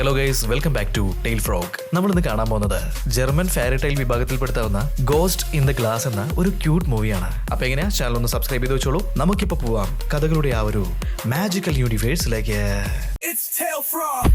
Hello guys welcome back to tale frog നമ്മൾ ഇന്ന് കാണാൻ പോകുന്നത് ജർമ്മൻ ഫാരി ടൈൽ വിഭാഗത്തിൽപ്പെടുത്താവുന്ന ഗോസ്റ്റ് ഇൻ ദ ഗ്ലാസ് എന്ന ഒരു ക്യൂട്ട് മൂവിയാണ് അപ്പൊ എങ്ങനെയാ? ചാനൽ ഒന്ന് സബ്സ്ക്രൈബ് ചെയ്ത് വെച്ചോളൂ. നമുക്കിപ്പോ പോവാം കഥകളുടെ ആ ഒരു മാജിക്കൽ യൂണിവേഴ്സിലേക്ക് It's Tail Frog!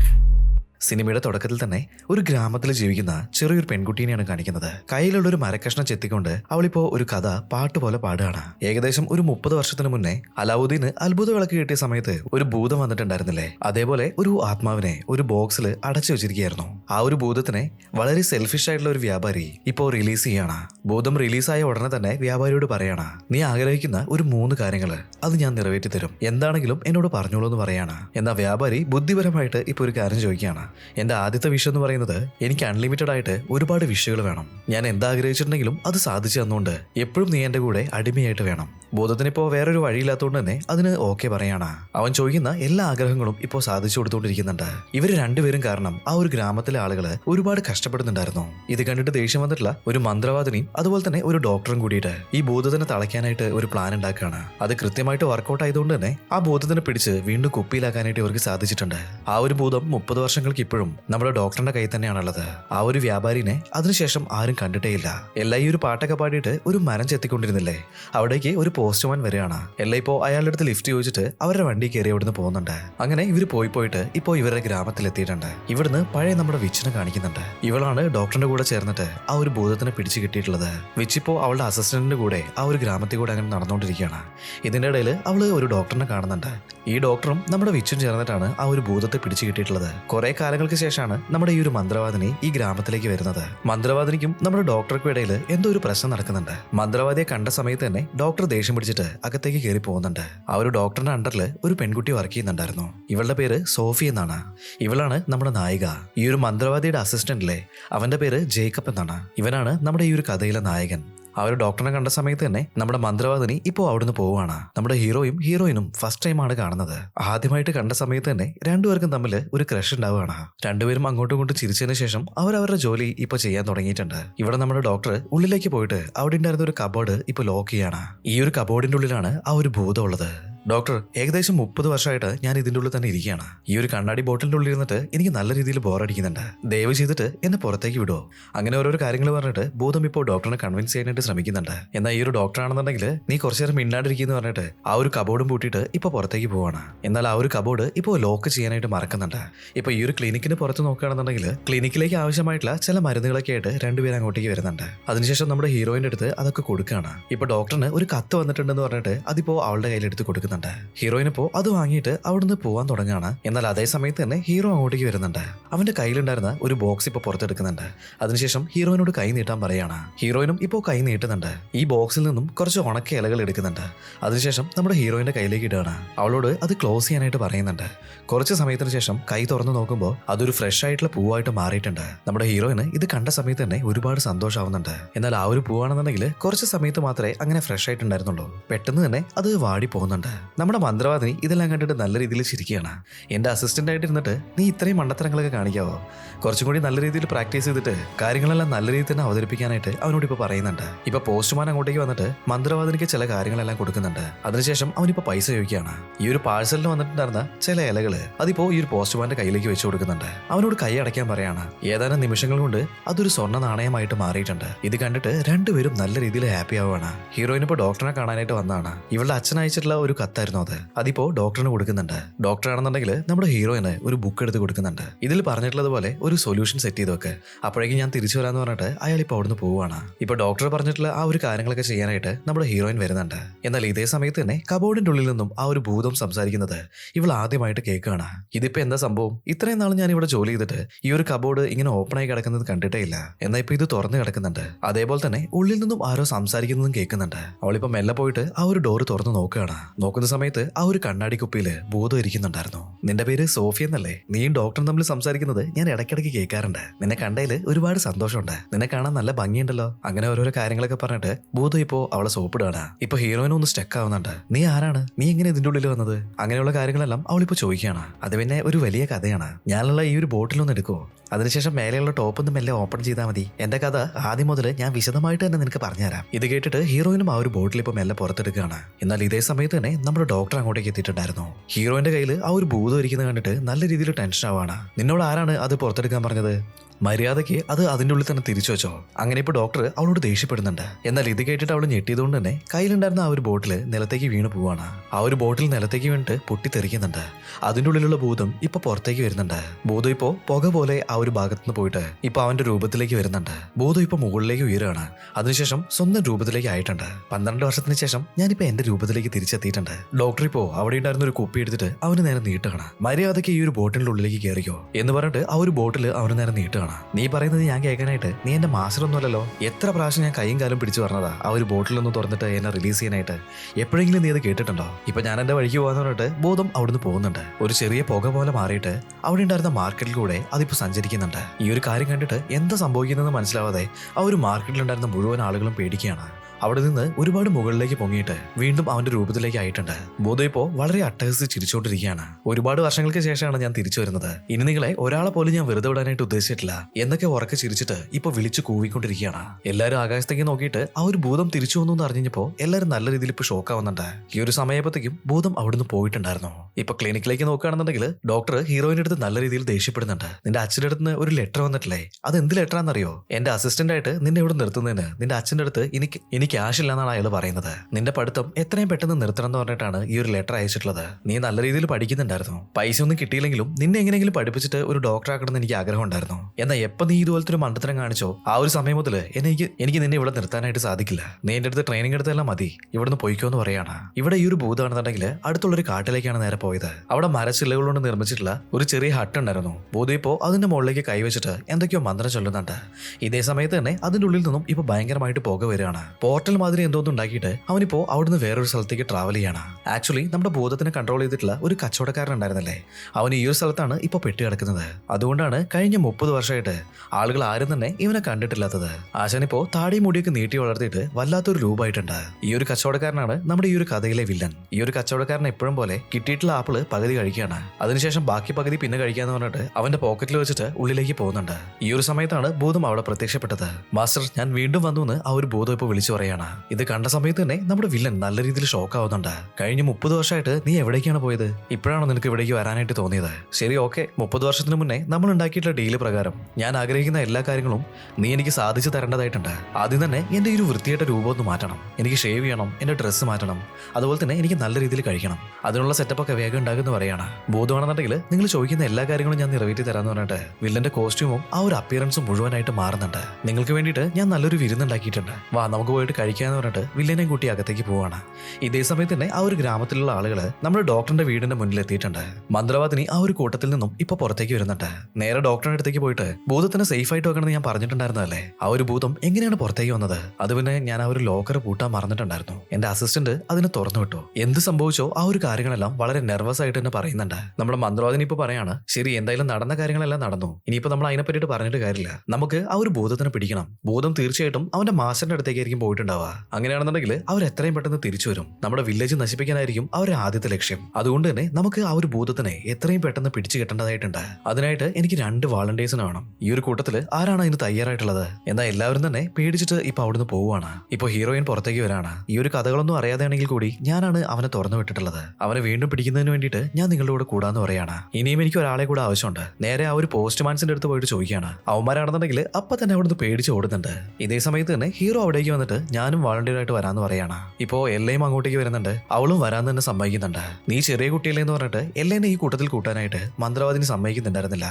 സിനിമയുടെ തുടക്കത്തിൽ തന്നെ ഒരു ഗ്രാമത്തിൽ ജീവിക്കുന്ന ചെറിയൊരു പെൺകുട്ടീനെയാണ് കാണിക്കുന്നത്. കയ്യിലുള്ള ഒരു മരക്കഷ്ണം ചെത്തിക്കൊണ്ട് അവളിപ്പോ ഒരു കഥ പാട്ട് പോലെ പാടുകയാണ്. ഏകദേശം ഒരു മുപ്പത് വർഷത്തിന് മുന്നേ അലാവുദ്ദീന് അത്ഭുത വിളക്ക് കിട്ടിയ സമയത്ത് ഒരു ഭൂതം വന്നിട്ടുണ്ടായിരുന്നില്ലേ? അതേപോലെ ഒരു ആത്മാവിനെ ഒരു ബോക്സിൽ അടച്ചു വെച്ചിരിക്കുകയായിരുന്നു. ആ ഒരു ഭൂതത്തിനെ വളരെ സെൽഫിഷ് ആയിട്ടുള്ള ഒരു വ്യാപാരി ഇപ്പോൾ റിലീസ് ചെയ്യാണ് ഭൂതം റിലീസായ ഉടനെ തന്നെ വ്യാപാരിയോട് പറയാണ് നീ ആഗ്രഹിക്കുന്ന ഒരു മൂന്ന് കാര്യങ്ങൾ അത് ഞാൻ നിറവേറ്റി തരും എന്താണെങ്കിലും എന്നോട് പറഞ്ഞോളൂ എന്ന് പറയാണ്. എന്നാൽ വ്യാപാരി ബുദ്ധിപരമായിട്ട് ഇപ്പോൾ ഒരു കാര്യം ചോദിക്കുകയാണ്. എന്റെ ആദ്യത്തെ വിഷയം എന്ന് പറയുന്നത് എനിക്ക് അൺലിമിറ്റഡ് ആയിട്ട് ഒരുപാട് വിഷയങ്ങൾ വേണം. ഞാൻ എന്താഗ്രഹിച്ചിട്ടുണ്ടെങ്കിലും അത് സാധിച്ചു തന്നുകൊണ്ട് എപ്പോഴും നീ എന്റെ കൂടെ അടിമയായിട്ട് വേണം. ബോധത്തിന് ഇപ്പോൾ വേറൊരു വഴിയില്ലാത്തതുകൊണ്ട് തന്നെ അതിന് ഓക്കെ പറയാണ്. അവൻ ചോദിക്കുന്ന എല്ലാ ആഗ്രഹങ്ങളും ഇപ്പോൾ സാധിച്ചു കൊടുത്തുകൊണ്ടിരിക്കുന്നുണ്ട് ഇവർ രണ്ടുപേരും കാരണം ആ ഒരു ഗ്രാമത്തിലെ ആളുകൾ ഒരുപാട് കഷ്ടപ്പെടുന്നുണ്ടായിരുന്നു. ഇത് കണ്ടിട്ട് ദേഷ്യം വന്നിട്ടുള്ള ഒരു മന്ത്രവാദിനിയും അതുപോലെ തന്നെ ഒരു ഡോക്ടറും കൂടിയിട്ട് ഈ ബോധത്തിനെ തളയ്ക്കാനായിട്ട് ഒരു പ്ലാൻ ഉണ്ടാക്കുകയാണ്. അത് കൃത്യമായിട്ട് വർക്കൗട്ട് ആയതുകൊണ്ട് തന്നെ ആ ബോധത്തിനെ പിടിച്ച് വീണ്ടും കുപ്പിയിലാക്കാനായിട്ട് ഇവർക്ക് സാധിച്ചിട്ടുണ്ട്. ആ ഒരു ബോധം മുപ്പത് വർഷങ്ങൾക്ക് ഇപ്പോഴും നമ്മുടെ ഡോക്ടറിന്റെ കയ്യിൽ തന്നെയാണുള്ളത്. ആ ഒരു വ്യാപാരിനെ അതിനുശേഷം ആരും കണ്ടിട്ടേയില്ല. എല്ലാ ഈ ഒരു പാട്ടൊക്കെ പാടിയിട്ട് ഒരു മരം ചെത്തിക്കൊണ്ടിരുന്നില്ലേ? അവിടേക്ക് ഒരു പോസ്റ്റ്മാൻ വരികയാണ്. എല്ലാം ഇപ്പോൾ അയാളുടെ അടുത്ത് ലിഫ്റ്റ് ചോദിച്ചിട്ട് അവരുടെ വണ്ടി കയറി അവിടുന്ന് പോകുന്നുണ്ട്. അങ്ങനെ ഇവർ പോയി പോയിട്ട് ഇപ്പോൾ ഇവരുടെ ഗ്രാമത്തിൽ എത്തിയിട്ടുണ്ട് ഇവിടുന്ന് പഴയ നമ്മുടെ വിച്ചിനെ കാണിക്കുന്നുണ്ട്. ഇവളാണ് ഡോക്ടറിന്റെ കൂടെ ചേർന്നിട്ട് ആ ഒരു ഭൂതത്തിനെ പിടിച്ചു കിട്ടിയിട്ടുള്ളത്. വിച്ചിപ്പോ അവളുടെ അസിസ്റ്റന്റിന്റെ കൂടെ ആ ഒരു ഗ്രാമത്തിൽ കൂടെ അങ്ങനെ നടന്നുകൊണ്ടിരിക്കുകയാണ്. ഇതിന്റെ ഇടയിൽ അവൾ ഒരു ഡോക്ടറിനെ കാണുന്നുണ്ട്. ഈ ഡോക്ടറും നമ്മുടെ വിച്ചും ചേർന്നിട്ടാണ് ആ ഒരു ഭൂതത്തെ പിടിച്ചു കിട്ടിയിട്ടുള്ളത്. കുറെ കാലങ്ങൾക്ക് ശേഷമാണ് നമ്മുടെ ഈ ഒരു മന്ത്രവാദിനി ഈ ഗ്രാമത്തിലേക്ക് വരുന്നത്. മന്ത്രവാദിനിക്കും നമ്മുടെ ഡോക്ടർക്കും ഇടയിൽ എന്തോ ഒരു പ്രശ്നം നടക്കുന്നുണ്ട്. മന്ത്രവാദിയെ കണ്ട സമയത്ത് തന്നെ ഡോക്ടർ ദേഷ്യം പിടിച്ചിട്ട് അകത്തേക്ക് കയറി പോകുന്നുണ്ട്. ആ ഒരു ഡോക്ടറിന്റെ അണ്ടറിൽ ഒരു പെൺകുട്ടി വർക്ക് ചെയ്യുന്നുണ്ടായിരുന്നു. ഇവളുടെ പേര് സോഫി എന്നാണ്. ഇവളാണ് നമ്മുടെ നായിക. ഈ ഒരു മന്ത്രവാദിയുടെ അസിസ്റ്റന്റിലെ അവന്റെ പേര് ജേക്കബ് എന്നാണ്. ഇവനാണ് നമ്മുടെ ഈ ഒരു കഥയിലെ നായകൻ. ആ ഒരു ഡോക്ടറിനെ കണ്ട സമയത്ത് തന്നെ നമ്മുടെ മന്ത്രവാദിനി ഇപ്പോൾ അവിടുന്ന് പോവുകയാണ്. നമ്മുടെ ഹീറോയും ഹീറോയിനും ഫസ്റ്റ് ടൈമാണ് കാണുന്നത്. ആദ്യമായിട്ട് കണ്ട സമയത്ത് തന്നെ രണ്ടുപേർക്കും തമ്മിൽ ഒരു ക്രഷ് ഉണ്ടാവുകയാണ്. രണ്ടുപേരും അങ്ങോട്ടും ഇങ്ങോട്ടും ചിരിച്ചതിന് ശേഷം അവർ അവരുടെ ജോലി ഇപ്പോൾ ചെയ്യാൻ തുടങ്ങിയിട്ടുണ്ട്. ഇവിടെ നമ്മുടെ ഡോക്ടർ ഉള്ളിലേക്ക് പോയിട്ട് അവിടെ ഉണ്ടായിരുന്ന ഒരു കബോർഡ് ഇപ്പോൾ ലോക്ക് ചെയ്യാണ്. ഈ ഒരു കബോർഡിന്റെ ഉള്ളിലാണ് ആ ഒരു ഭൂതം ഉള്ളത്. ഡോക്ടർ ഏകദേശം മുപ്പത് വർഷമായിട്ട് ഞാൻ ഇതിന്റെ ഉള്ളിൽ തന്നെ ഇരിക്കുകയാണ്. ഈ ഒരു കണ്ണാടി ബോട്ടിലിന്റെ ഉള്ളിൽ ഇരുന്നിട്ട് എനിക്ക് നല്ല രീതിയിൽ ബോറടിക്കുന്നുണ്ട് ദയവ് ചെയ്തിട്ട് എന്നെ പുറത്തേക്ക് വിടുമോ അങ്ങനെ ഓരോരോ കാര്യങ്ങൾ പറഞ്ഞിട്ട് ബോധം ഇപ്പോൾ ഡോക്ടറിനെ കൺവിൻസ് ചെയ്യാനായിട്ട് ശ്രമിക്കുന്നുണ്ട്. എന്നാൽ ഈ ഒരു ഡോക്ടർ ആണെന്നുണ്ടെങ്കിൽ നീ കുറച്ചു നേരം മിണ്ടാണ്ടിരിക്കുന്നു പറഞ്ഞിട്ട് ആ ഒരു കബോർഡും പൂട്ടിയിട്ട് ഇപ്പോൾ പുറത്തേക്ക് പോവാണ്. എന്നാൽ ആ ഒരു കബോർഡ് ഇപ്പോൾ ലോക്ക് ചെയ്യാനായിട്ട് മറക്കുന്നുണ്ട്. ഇപ്പോൾ ഈ ഒരു ക്ലിനിക്കിന് പുറത്ത് നോക്കുകയാണെന്നുണ്ടെങ്കിൽ ക്ലിനിക്കിലേക്ക് ആവശ്യമായിട്ടുള്ള ചില മരുന്നുകളൊക്കെ ആയിട്ട് രണ്ടുപേരും അങ്ങോട്ടേക്ക് വരുന്നുണ്ട്. അതിനുശേഷം നമ്മുടെ ഹീറോയിന്റെ അടുത്ത് അതൊക്കെ കൊടുക്കുകയാണ്. ഇപ്പോൾ ഡോക്ടറിന് ഒരു കത്ത് വന്നിട്ടുണ്ടെന്ന് പറഞ്ഞിട്ട് അതിപ്പോൾ അവളുടെ കയ്യിൽ എടുത്ത് കൊടുക്കുന്നുണ്ട് ഹീറോയിന് ഇപ്പോ അത് വാങ്ങിയിട്ട് അവിടുന്ന് പോവാൻ തുടങ്ങുകയാണ് എന്നാൽ അതേ സമയത്ത് തന്നെ ഹീറോ അങ്ങോട്ടേക്ക് വരുന്നുണ്ട്. അവന്റെ കയ്യിലുണ്ടായിരുന്ന ഒരു ബോക്സ് ഇപ്പോൾ പുറത്തെടുക്കുന്നുണ്ട്. അതിനുശേഷം ഹീറോയിനോട് കൈ നീട്ടാൻ പറയാണ്. ഹീറോയിനും ഇപ്പോ കൈ നീട്ടുന്നുണ്ട്. ഈ ബോക്സിൽ നിന്നും കുറച്ച് ഉണക്ക ഇലകൾ എടുക്കുന്നുണ്ട്. അതിനുശേഷം നമ്മുടെ ഹീറോയിന്റെ കയ്യിലേക്ക് ഇടുകയാണ്. അവളോട് അത് ക്ലോസ് ചെയ്യാനായിട്ട് പറയുന്നുണ്ട്. കുറച്ച് സമയത്തിന് ശേഷം കൈ തുറന്നു നോക്കുമ്പോൾ അതൊരു ഫ്രഷ് ആയിട്ടുള്ള പൂവായിട്ട് മാറിയിട്ടുണ്ട്. നമ്മുടെ ഹീറോയിന് ഇത് കണ്ട സമയത്ത് തന്നെ ഒരുപാട് സന്തോഷമാവുന്നുണ്ട് എന്നാൽ ആ ഒരു പൂവാണെന്നുണ്ടെങ്കിൽ കുറച്ച് സമയത്ത് മാത്രമേ അങ്ങനെ ഫ്രഷ് ആയിട്ടുണ്ടായിരുന്നുള്ളൂ. പെട്ടെന്ന് തന്നെ അത് വാടി പോകുന്നുണ്ട്. നമ്മുടെ മന്ത്രവാദിനി ഇതെല്ലാം കണ്ടിട്ട് നല്ല രീതിയിൽ ചിരിക്കുകയാണ്. എന്റെ അസിസ്റ്റന്റ് ആയിട്ടിരുന്നിട്ട് നീ ഇത്രയും മണ്ടത്തരങ്ങളൊക്കെ കാണിക്കാവോ? കുറച്ചും കൂടി നല്ല രീതിയിൽ പ്രാക്ടീസ് ചെയ്തിട്ട് കാര്യങ്ങളെല്ലാം നല്ല രീതിയിൽ തന്നെ അവതരിപ്പിക്കാനായിട്ട് അവനോട് ഇപ്പോൾ പറയുന്നുണ്ട്. ഇപ്പൊ പോസ്റ്റ്മാൻ അങ്ങോട്ടേക്ക് വന്നിട്ട് മന്ത്രവാദിനിക്ക് ചില കാര്യങ്ങളെല്ലാം കൊടുക്കുന്നുണ്ട്. അതിനുശേഷം അവനിപ്പോൾ പൈസ ചോദിക്കുകയാണ്. ഈ ഒരു പാഴ്സലിന് വന്നിട്ടുണ്ടായിരുന്ന ചില ഇലകൾ അതിപ്പോ ഈ ഒരു പോസ്റ്റ്മാന്റെ കയ്യിലേക്ക് വെച്ചു കൊടുക്കുന്നുണ്ട്. അവനോട് കൈ അടയ്ക്കാൻ പറയാണ്. ഏതാനും നിമിഷങ്ങൾ കൊണ്ട് അതൊരു സ്വർണ നാണയമായിട്ട് മാറിയിട്ടുണ്ട്. ഇത് കണ്ടിട്ട് രണ്ടുപേരും നല്ല രീതിയിൽ ഹാപ്പി ആവുകയാണ്. ഹീറോയിൻ ഇപ്പോൾ ഡോക്ടറിനെ കാണാനായിട്ട് വന്നതാണ്. ഇവളുടെ അച്ഛൻ അയച്ചിട്ടുള്ള ഒരു കത്തായിരുന്നു അത്? അതിപ്പോ ഡോക്ടറിന് കൊടുക്കുന്നുണ്ട്. ഡോക്ടർ ആണെന്നുണ്ടെങ്കിൽ നമ്മുടെ ഹീറോയിന് ഒരു ബുക്ക് എടുത്ത് കൊടുക്കുന്നുണ്ട്. ഇതിൽ പറഞ്ഞിട്ടുള്ളതുപോലെ ഒരു സൊല്യൂഷൻ സെറ്റ് ചെയ്ത് വെക്ക്. അപ്പോഴേക്കും ഞാൻ തിരിച്ചു വരാന്ന് പറഞ്ഞിട്ട് അയാൾ ഇപ്പോൾ അവിടുന്ന് പോവുകയാണ് ഇപ്പൊ ഡോക്ടർ പറഞ്ഞിട്ടുള്ള ആ ഒരു കാര്യങ്ങളൊക്കെ ചെയ്യാനായിട്ട് നമ്മുടെ ഹീറോയിൻ വരുന്നുണ്ട്. എന്നാൽ ഇതേ സമയത്ത് തന്നെ കബോർഡിന്റെ ഉള്ളിൽ നിന്നും ആ ഒരു ഭൂതം സംസാരിക്കുന്നത് ഇവൾ ആദ്യമായിട്ട് കേൾക്കുകയാണ്. ഇതിപ്പോ എന്താ സംഭവം? ഇത്രയും നാൾ ഞാൻ ഇവിടെ ജോലി ചെയ്തിട്ട് ഈ ഒരു കബോർഡ് ഇങ്ങനെ ഓപ്പൺ ആയി കിടക്കുന്നത് കണ്ടിട്ടേ ഇല്ല. എന്നാൽ ഇപ്പൊ ഇത് തുറന്നു കിടക്കുന്നുണ്ട്. അതേപോലെ തന്നെ ഉള്ളിൽ നിന്നും ആരോ സംസാരിക്കുന്നതും കേൾക്കുന്നുണ്ട്. അവളിപ്പോ മെല്ലെ പോയിട്ട് ആ ഒരു ഡോറ് തുറന്നു നോക്കുകയാണ്. നോക്കുന്ന സമയത്ത് ആ ഒരു കണ്ണാടി കുപ്പിയിൽ ഭൂതം ഇരിക്കുന്നുണ്ടായിരുന്നു. നിന്റെ പേര് സോഫി എന്നല്ലേ? നീയും ഡോക്ടറും തമ്മിൽ സംസാരിക്കുന്നത് ഞാൻ ഇടയ്ക്കിടയ്ക്ക് കേൾക്കാറുണ്ട്. നിന്നെ കണ്ടതിൽ ഒരുപാട് സന്തോഷമുണ്ട്. നിന്നെ കാണാൻ നല്ല ഭംഗിയുണ്ടല്ലോ. അങ്ങനെ ഓരോരോ കാര്യങ്ങളൊക്കെ പറഞ്ഞിട്ട് ഭൂതം ഇപ്പോ അവളെ സോപ്പിടുകയാണ്. ഇപ്പൊ ഹീറോയിനും ഒന്ന് സ്റ്റക്ക് ആവുന്നുണ്ട്. നീ ആരാണ്? നീ എങ്ങനെ ഇതിന്റെ ഉള്ളിൽ വന്നത്? അങ്ങനെയുള്ള കാര്യങ്ങളെല്ലാം അവളിപ്പോ ചോദിക്കുകയാണ്. അത് പിന്നെ ഒരു വലിയ കഥയാണ്. ഞാനുള്ള ഈ ഒരു ബോട്ടിലൊന്ന് എടുക്കുമോ അതിനുശേഷം മേലെയുള്ള ടോപ്പ് ഒന്ന് മെല്ലെ ഓപ്പൺ ചെയ്താൽ മതി. എന്റെ കഥ ആദ്യം മുതൽ ഞാൻ വിശദമായിട്ട് തന്നെ നിനക്ക് പറഞ്ഞുതരാം. ഇത് കേട്ടിട്ട് ഹീറോയിനും ആ ഒരു ബോട്ടിൽ ഇപ്പോൾ മെല്ലെ പുറത്തെടുക്കുകയാണ്. എന്നാൽ ഇതേ സമയത്ത് തന്നെ നമ്മുടെ ഡോക്ടർ അങ്ങോട്ടേക്ക് എത്തിയിട്ടുണ്ടായിരുന്നു. ഹീറോയിന്റെ കയ്യിൽ ആ ഒരു ഭൂതം ഇരിക്കുന്നത് കണ്ടിട്ട് നല്ല രീതിയിൽ ടെൻഷൻ ആവാണ്. നിന്നോട് ആരാണ് അത് പുറത്തെടുക്കാൻ പറഞ്ഞത്? മര്യാദയ്ക്ക് അത് അതിന്റെ ഉള്ളിൽ തന്നെ തിരിച്ചു വെച്ചോ. അങ്ങനെ ഇപ്പോൾ ഡോക്ടർ അവളോട് ദേഷ്യപ്പെടുന്നുണ്ട്. എന്നാൽ ഇത് കേട്ടിട്ട് അവൾ ഞെട്ടിയതുകൊണ്ട് തന്നെ കയ്യിലുണ്ടായിരുന്ന ആ ഒരു ബോട്ടിൽ നിലത്തേക്ക് വീണ് പോവാണ്. ആ ഒരു ബോട്ടിൽ നിലത്തേക്ക് വീണിട്ട് പൊട്ടിത്തെറിക്കുന്നുണ്ട്. അതിന്റെ ഉള്ളിലുള്ള ഭൂതം ഇപ്പോൾ പുറത്തേക്ക് വരുന്നുണ്ട്. ഭൂതം ഇപ്പോൾ പുക പോലെ ആ ഒരു ഭാഗത്ത് നിന്ന് പോയിട്ട് ഇപ്പോൾ അവന്റെ രൂപത്തിലേക്ക് വരുന്നുണ്ട്. ഭൂതം ഇപ്പൊ മുകളിലേക്ക് ഉയരുകയാണ്. അതിനുശേഷം സ്വന്തം രൂപത്തിലേക്ക് ആയിട്ടുണ്ട്. പന്ത്രണ്ട് വർഷത്തിന് ശേഷം ഞാനിപ്പോ എന്റെ രൂപത്തിലേക്ക് തിരിച്ചെത്തിയിട്ടുണ്ട്. ഡോക്ടർ ഇപ്പോ അവിടെ ഉണ്ടായിരുന്ന ഒരു കുപ്പി എടുത്തിട്ട് അവന് നേരെ നീട്ടുകയാണ്. മര്യാദയ്ക്ക് ഈ ഒരു ബോട്ടിന്റെ ഉള്ളിലേക്ക് കയറിക്കോ എന്ന് പറഞ്ഞിട്ട് ആ ഒരു ബോട്ടിൽ അവന് നേരെ നീട്ടുകയാണ്. നീ പറയുന്നത് ഞാൻ കേൾക്കാനായിട്ട്. നീ എന്റെ മാസ്റ്റർ ഒന്നുമല്ലല്ലോ. എത്ര പ്രാവശ്യം ഞാൻ കൈയും കാലും പിടിച്ചു പറഞ്ഞതാ. ആ ഒരു ബോട്ടിൽ ഒന്ന് തുറന്നിട്ട് എന്നെ റിലീസ് ചെയ്യാനായിട്ട്. എപ്പോഴെങ്കിലും നീ അത് കേട്ടിട്ടുണ്ടോ? ഇപ്പൊ ഞാൻ എന്റെ വഴിക്ക് പോകാന്ന് പറഞ്ഞിട്ട് ബോധം അവിടുന്ന് പോകുന്നുണ്ട്. ഒരു ചെറിയ പുക പോലെ മാറിയിട്ട് അവിടെ ഉണ്ടായിരുന്ന മാർക്കറ്റിൽ കൂടെ അതിപ്പോ സഞ്ചരിക്കുന്നുണ്ട്. ഈ ഒരു കാര്യം കണ്ടിട്ട് എന്താ സംഭവിക്കുന്നതെന്ന് മനസ്സിലാവാതെ ആ ഒരു മാർക്കറ്റിലുണ്ടായിരുന്ന മുഴുവൻ ആളുകളും പേടിക്കുകയാണ്. അവിടെ നിന്ന് ഒരുപാട് മുകളിലേക്ക് പൊങ്ങിയിട്ട് വീണ്ടും അവന്റെ രൂപത്തിലേക്ക് ആയിട്ടുണ്ട്. ബോധ ഇപ്പോ വളരെ അട്ടഹസിച്ച് ചിരിച്ചുകൊണ്ടിരിക്കുകയാണ് ഒരുപാട് വർഷങ്ങൾക്ക് ശേഷമാണ് ഞാൻ തിരിച്ചു വരുന്നത്. ഇനി നിങ്ങളെ ഒരാളെ പോലും ഞാൻ വെറുതെ വിടാനായിട്ട് ഉദ്ദേശിച്ചിട്ടില്ല. എന്നൊക്കെ ഉറക്കെ ചിരിച്ചിട്ട് ഇപ്പൊ വിളിച്ചു കൂവിക്കൊണ്ടിരിക്കുകയാണ്. എല്ലാവരും ആകാശത്തേക്ക് നോക്കിയിട്ട് ആ ഒരു ഭൂതം തിരിച്ചു വന്നു എന്ന് അറിഞ്ഞപ്പോ എല്ലാവരും നല്ല രീതിയിൽ ഇപ്പൊ ഷോക്ക് ആവുന്നുണ്ട്. ഈ ഒരു സമയപ്പത്തേക്കും ഭൂതം അവിടുന്ന് പോയിട്ടുണ്ടായിരുന്നു. ഇപ്പൊ ക്ലിനിക്കിലേക്ക് നോക്കുകയാണെന്നുണ്ടെങ്കിൽ ഡോക്ടർ ഹീറോയിന്റെ അടുത്ത് നല്ല രീതിയിൽ ദേഷ്യപ്പെടുന്നുണ്ട്. നിന്റെ അച്ഛന്റെ അടുത്ത് ഒരു ലെറ്റർ വന്നിട്ടില്ലേ? അത് എന്ത് ലെറ്റർ ആണെന്നറിയോ? എന്റെ അസിസ്റ്റന്റ് ആയിട്ട് നിന്നെ ഇവിടെ നിർത്തുന്നതിന് നിന്റെ അച്ഛന്റെ അടുത്ത് എനിക്ക് എനിക്ക് ക്യാഷ് ഇല്ലെന്നാണ് അയാൾ പറയുന്നത്. നിന്റെ പഠിത്തം എത്രയും പെട്ടെന്ന് നിർത്തണം എന്ന് പറഞ്ഞിട്ടാണ് ഈ ഒരു ലെറ്റർ അയച്ചിട്ടുള്ളത്. നീ നല്ല രീതിയിൽ പഠിക്കുന്നുണ്ടായിരുന്നു. പൈസ ഒന്നും കിട്ടിയില്ലെങ്കിലും നിന്നെ എങ്ങനെയെങ്കിലും പഠിപ്പിച്ചിട്ട് ഒരു ഡോക്ടർ ആക്കണമെന്ന് എനിക്ക് ആഗ്രഹം ഉണ്ടായിരുന്നു. എന്നാൽ എപ്പോൾ നീ ഇതുപോലത്തെ ഒരു മണ്ടത്തരം കാണിച്ചോ ആ ഒരു സമയം മുതൽ എനിക്ക് എനിക്ക് നിന്നെ ഇവിടെ നിർത്താനായിട്ട് സാധിക്കില്ല. നീ എന്റെ അടുത്ത് ട്രെയിനിങ് എടുത്തെല്ലാം മതി. ഇവിടുന്ന് പോയിക്കോ എന്ന് പറയാണ്. ഇവിടെ ഈ ഒരു ഭൂതമാണെന്നുണ്ടെങ്കിൽ അടുത്തുള്ള ഒരു കാട്ടിലേക്കാണ് നേരെ പോയത്. അവിടെ മരച്ചില്ലകൾ കൊണ്ട് നിർമ്മിച്ചിട്ടുള്ള ഒരു ചെറിയ ഹട്ട് ഉണ്ടായിരുന്നു. ഭൂതം ഇപ്പോൾ അതിന്റെ മുകളിലേക്ക് കൈവച്ചിട്ട് എന്തൊക്കെയോ മന്ത്രം ചൊല്ലുന്നുണ്ട്. ഇതേ സമയത്ത് തന്നെ അതിന്റെ ഉള്ളിൽ നിന്നും ഇപ്പൊ ഭയങ്കരമായിട്ട് പുക വരികയാണ്. പോർട്ടൽ മാതിരി എന്തോന്നും ഉണ്ടാക്കിയിട്ട് അവനിപ്പോ അവിടുന്ന് വേറൊരു സ്ഥലത്തേക്ക് ട്രാവൽ ചെയ്യാണ്. ആക്ച്വലി നമ്മുടെ ബോധത്തിന് കൺട്രോൾ ചെയ്തിട്ടുള്ള ഒരു കച്ചവടക്കാരൻ ഉണ്ടായിരുന്നല്ലേ? അവൻ ഈ ഒരു സ്ഥലത്താണ് ഇപ്പൊ പെട്ടി കിടക്കുന്നത്. അതുകൊണ്ടാണ് കഴിഞ്ഞ മുപ്പത് വർഷമായിട്ട് ആളുകൾ ആരും തന്നെ ഇവനെ കണ്ടിട്ടില്ലാത്തത്. ആശാനിപ്പോ താടി മുടിയൊക്കെ നീട്ടി വളർത്തിയിട്ട് വല്ലാത്തൊരു രൂപമായിട്ടുണ്ട്. ഈ ഒരു കച്ചവടക്കാരനാണ് നമ്മുടെ ഈ ഒരു കഥയിലെ വില്ലൻ ഈ ഒരു കച്ചവടക്കാരൻ എപ്പോഴും പോലെ കിട്ടിയിട്ടുള്ള ആപ്പിൾ പകുതി കഴിക്കുകയാണ്. അതിനുശേഷം ബാക്കി പകുതി പിന്നെ കഴിക്കാന്ന് പറഞ്ഞിട്ട് അവന്റെ പോക്കറ്റിൽ വെച്ചിട്ട് ഉള്ളിലേക്ക് പോകുന്നുണ്ട്. ഈ ഒരു സമയത്താണ് ഭൂതം അവിടെ പ്രത്യക്ഷപ്പെട്ടത്. മാസ്റ്റർ ഞാൻ വീണ്ടും വന്നു എന്ന് ആ ഒരു ഭൂതം ഇപ്പൊ വിളിച്ചു പറയാണ്. ഇത് കണ്ട സമയത്ത് തന്നെ നമ്മുടെ വില്ലൻ നല്ല രീതിയിൽ ഷോക്ക് ആവുന്നുണ്ട്. കഴിഞ്ഞ മുപ്പത് വർഷമായിട്ട് നീ എവിടേക്കാണ് പോയത്? ഇപ്പോഴാണോ നിനക്ക് ഇവിടേക്ക് വരാനായിട്ട് തോന്നിയത്? ശരി ഓക്കെ. മുപ്പത് വർഷത്തിന് മുന്നേ നമ്മൾ ഉണ്ടാക്കിയിട്ടുള്ള ഡീൽ പ്രകാരം ഞാൻ ആഗ്രഹിക്കുന്ന എല്ലാ കാര്യങ്ങളും നീ എനിക്ക് സാധിച്ചു തരേണ്ടതായിട്ടുണ്ട്. ആദ്യം തന്നെ എന്റെ ഒരു വൃത്തിയായിട്ട രൂപം ഒന്ന് മാറ്റണം. എനിക്ക് ഷേവ് ചെയ്യണം എന്റെ ഡ്രസ്സ് മാറ്റണം. അതുപോലെ തന്നെ എനിക്ക് നല്ല രീതിയിൽ കഴിക്കണം. അതിനുള്ള സെറ്റപ്പ് ഒക്കെ വേഗം ഉണ്ടാകുന്ന പറയാണ്. ബോധമാണെന്നുണ്ടെങ്കിൽ നിങ്ങൾ ചോദിക്കുന്ന എല്ലാ കാര്യങ്ങളും ഞാൻ നിറവേറ്റി തരാന്ന് പറഞ്ഞിട്ട് വില്ലന്റെ കോസ്റ്റ്യൂമും ആ ഒരു അപ്പിയറൻസും മുഴുവനായിട്ട് മാറുന്നുണ്ട്. നിങ്ങൾക്ക് വേണ്ടിയിട്ട് ഞാൻ നല്ലൊരു വിരുന്നുണ്ടാക്കിയിട്ടുണ്ട് വാ നമുക്ക് പോയിട്ട് കഴിക്കാന്ന് പറഞ്ഞിട്ട് വില്ലനെയും കൂട്ടി അകത്തേക്ക് പോവാണ്. ഇതേ സമയത്ത് തന്നെ ആ ഒരു ഗ്രാമത്തിലുള്ള ആളുകൾ നമ്മുടെ ഡോക്ടറിന്റെ വീടിന്റെ മുന്നിൽ എത്തിയിട്ടുണ്ട്. മന്ത്രവാദിനി ആ ഒരു കൂട്ടത്തിൽ നിന്നും ഇപ്പൊ പുറത്തേക്ക് വരുന്നുണ്ട്. നേരെ ഡോക്ടറിന്റെ അടുത്തേക്ക് പോയിട്ട് ഭൂതത്തിനെ സേഫ് ആയിട്ട് വെക്കണമെന്ന് ഞാൻ പറഞ്ഞിട്ടുണ്ടായിരുന്നല്ലേ ആ ഒരു ഭൂതം എങ്ങനെയാണ് പുറത്തേക്ക് വന്നത്? അത് പിന്നെ ഞാൻ ആ ഒരു ലോക്കർ പൂട്ടാൻ മറന്നിട്ടുണ്ടായിരുന്നു. എന്റെ അസിസ്റ്റന്റ് അതിനെ തുറന്നു വിട്ടു. എന്ത് സംഭവിച്ചോ ആ ഒരു കാര്യങ്ങളെല്ലാം വളരെ നെർവസ് ആയിട്ട് തന്നെ പറയുന്നുണ്ട്. നമ്മുടെ മന്ത്രവാദിനി ഇപ്പൊ പറയാണ് ശരി എന്തായാലും നടന്ന കാര്യങ്ങളെല്ലാം നടന്നു. ഇനിയിപ്പോ നമ്മൾ അതിനെ പറ്റിയിട്ട് പറഞ്ഞിട്ട് കാര്യമില്ല. നമുക്ക് ആ ഒരു ഭൂതത്തിനെ പിടിക്കണം. ഭൂതം തീർച്ചയായിട്ടും അവന്റെ മാസ്റ്ററിന്റെ അടുത്തേക്കായിരിക്കും പോയിട്ടുണ്ടാവുക അങ്ങനെയാണെന്നുണ്ടെങ്കിൽ അവർ എത്രയും പെട്ടെന്ന് തിരിച്ചു വരും. നമ്മുടെ വില്ലേജ് നശിപ്പിക്കാനായിരിക്കും അവരുടെ ആദ്യത്തെ ലക്ഷ്യം. അതുകൊണ്ട് തന്നെ നമുക്ക് ആ ഒരു ഭൂതത്തിനെ എത്രയും പെട്ടെന്ന് പിടിച്ചു കിട്ടേണ്ടതായിട്ടുണ്ട്. അതിനായിട്ട് എനിക്ക് രണ്ട് വാളണ്ടിയേഴ്സിന് വേണം. ഈ ഒരു കൂട്ടത്തിൽ ആരാണ് അതിന് തയ്യാറായിട്ടുള്ളത്? എന്നാ എല്ലാവരും തന്നെ പേടിച്ചിട്ട് ഇപ്പൊ അവിടുന്ന് പോവുകയാണ്. ഇപ്പൊ ഹീറോയിൻ പുറത്തേക്ക് വരാണ്. ഈ ഒരു കഥകളൊന്നും അറിയാതെയാണെങ്കിൽ കൂടി ഞാനാണ് അവനെ തുറന്നു വിട്ടിട്ടുള്ളത്. അവനെ വീണ്ടും പിടിക്കുന്നതിന് വേണ്ടിയിട്ട് ഞാൻ നിങ്ങളുടെ കൂടെ കൂടാന്ന് പറയാണ്. ഇനിയും എനിക്ക് ഒരാളെ കൂടെ ആവശ്യമുണ്ട്. നേരെ ആ ഒരു പോസ്റ്റ്മാൻസിന്റെ അടുത്ത് പോയിട്ട് ചോദിക്കുകയാണ്. അവന്മാരാണെന്നുണ്ടെങ്കിൽ അപ്പൊ തന്നെ അവിടുന്ന് പേടിച്ച് ഓടുന്നുണ്ട്. ഇതേ സമയത്ത് തന്നെ ഹീറോ അവിടേക്ക് വന്നിട്ട് ഞാനും വളണ്ടിയർ ആയിട്ട് വരാന്ന് പറയാണ്. ഇപ്പോ എല്ലയും അങ്ങോട്ടേക്ക് വരുന്നുണ്ട്. അവളും വരാൻ തന്നെ സമ്മതിക്കുന്നുണ്ട്. നീ ചെറിയ കുട്ടിയല്ലേ എന്ന് പറഞ്ഞിട്ട് എല്ലേനെ ഈ കൂട്ടത്തിൽ കൂട്ടാനായിട്ട് മന്ത്രവാദിനി സമ്മതിക്കുന്നുണ്ടായിരുന്നില്ല.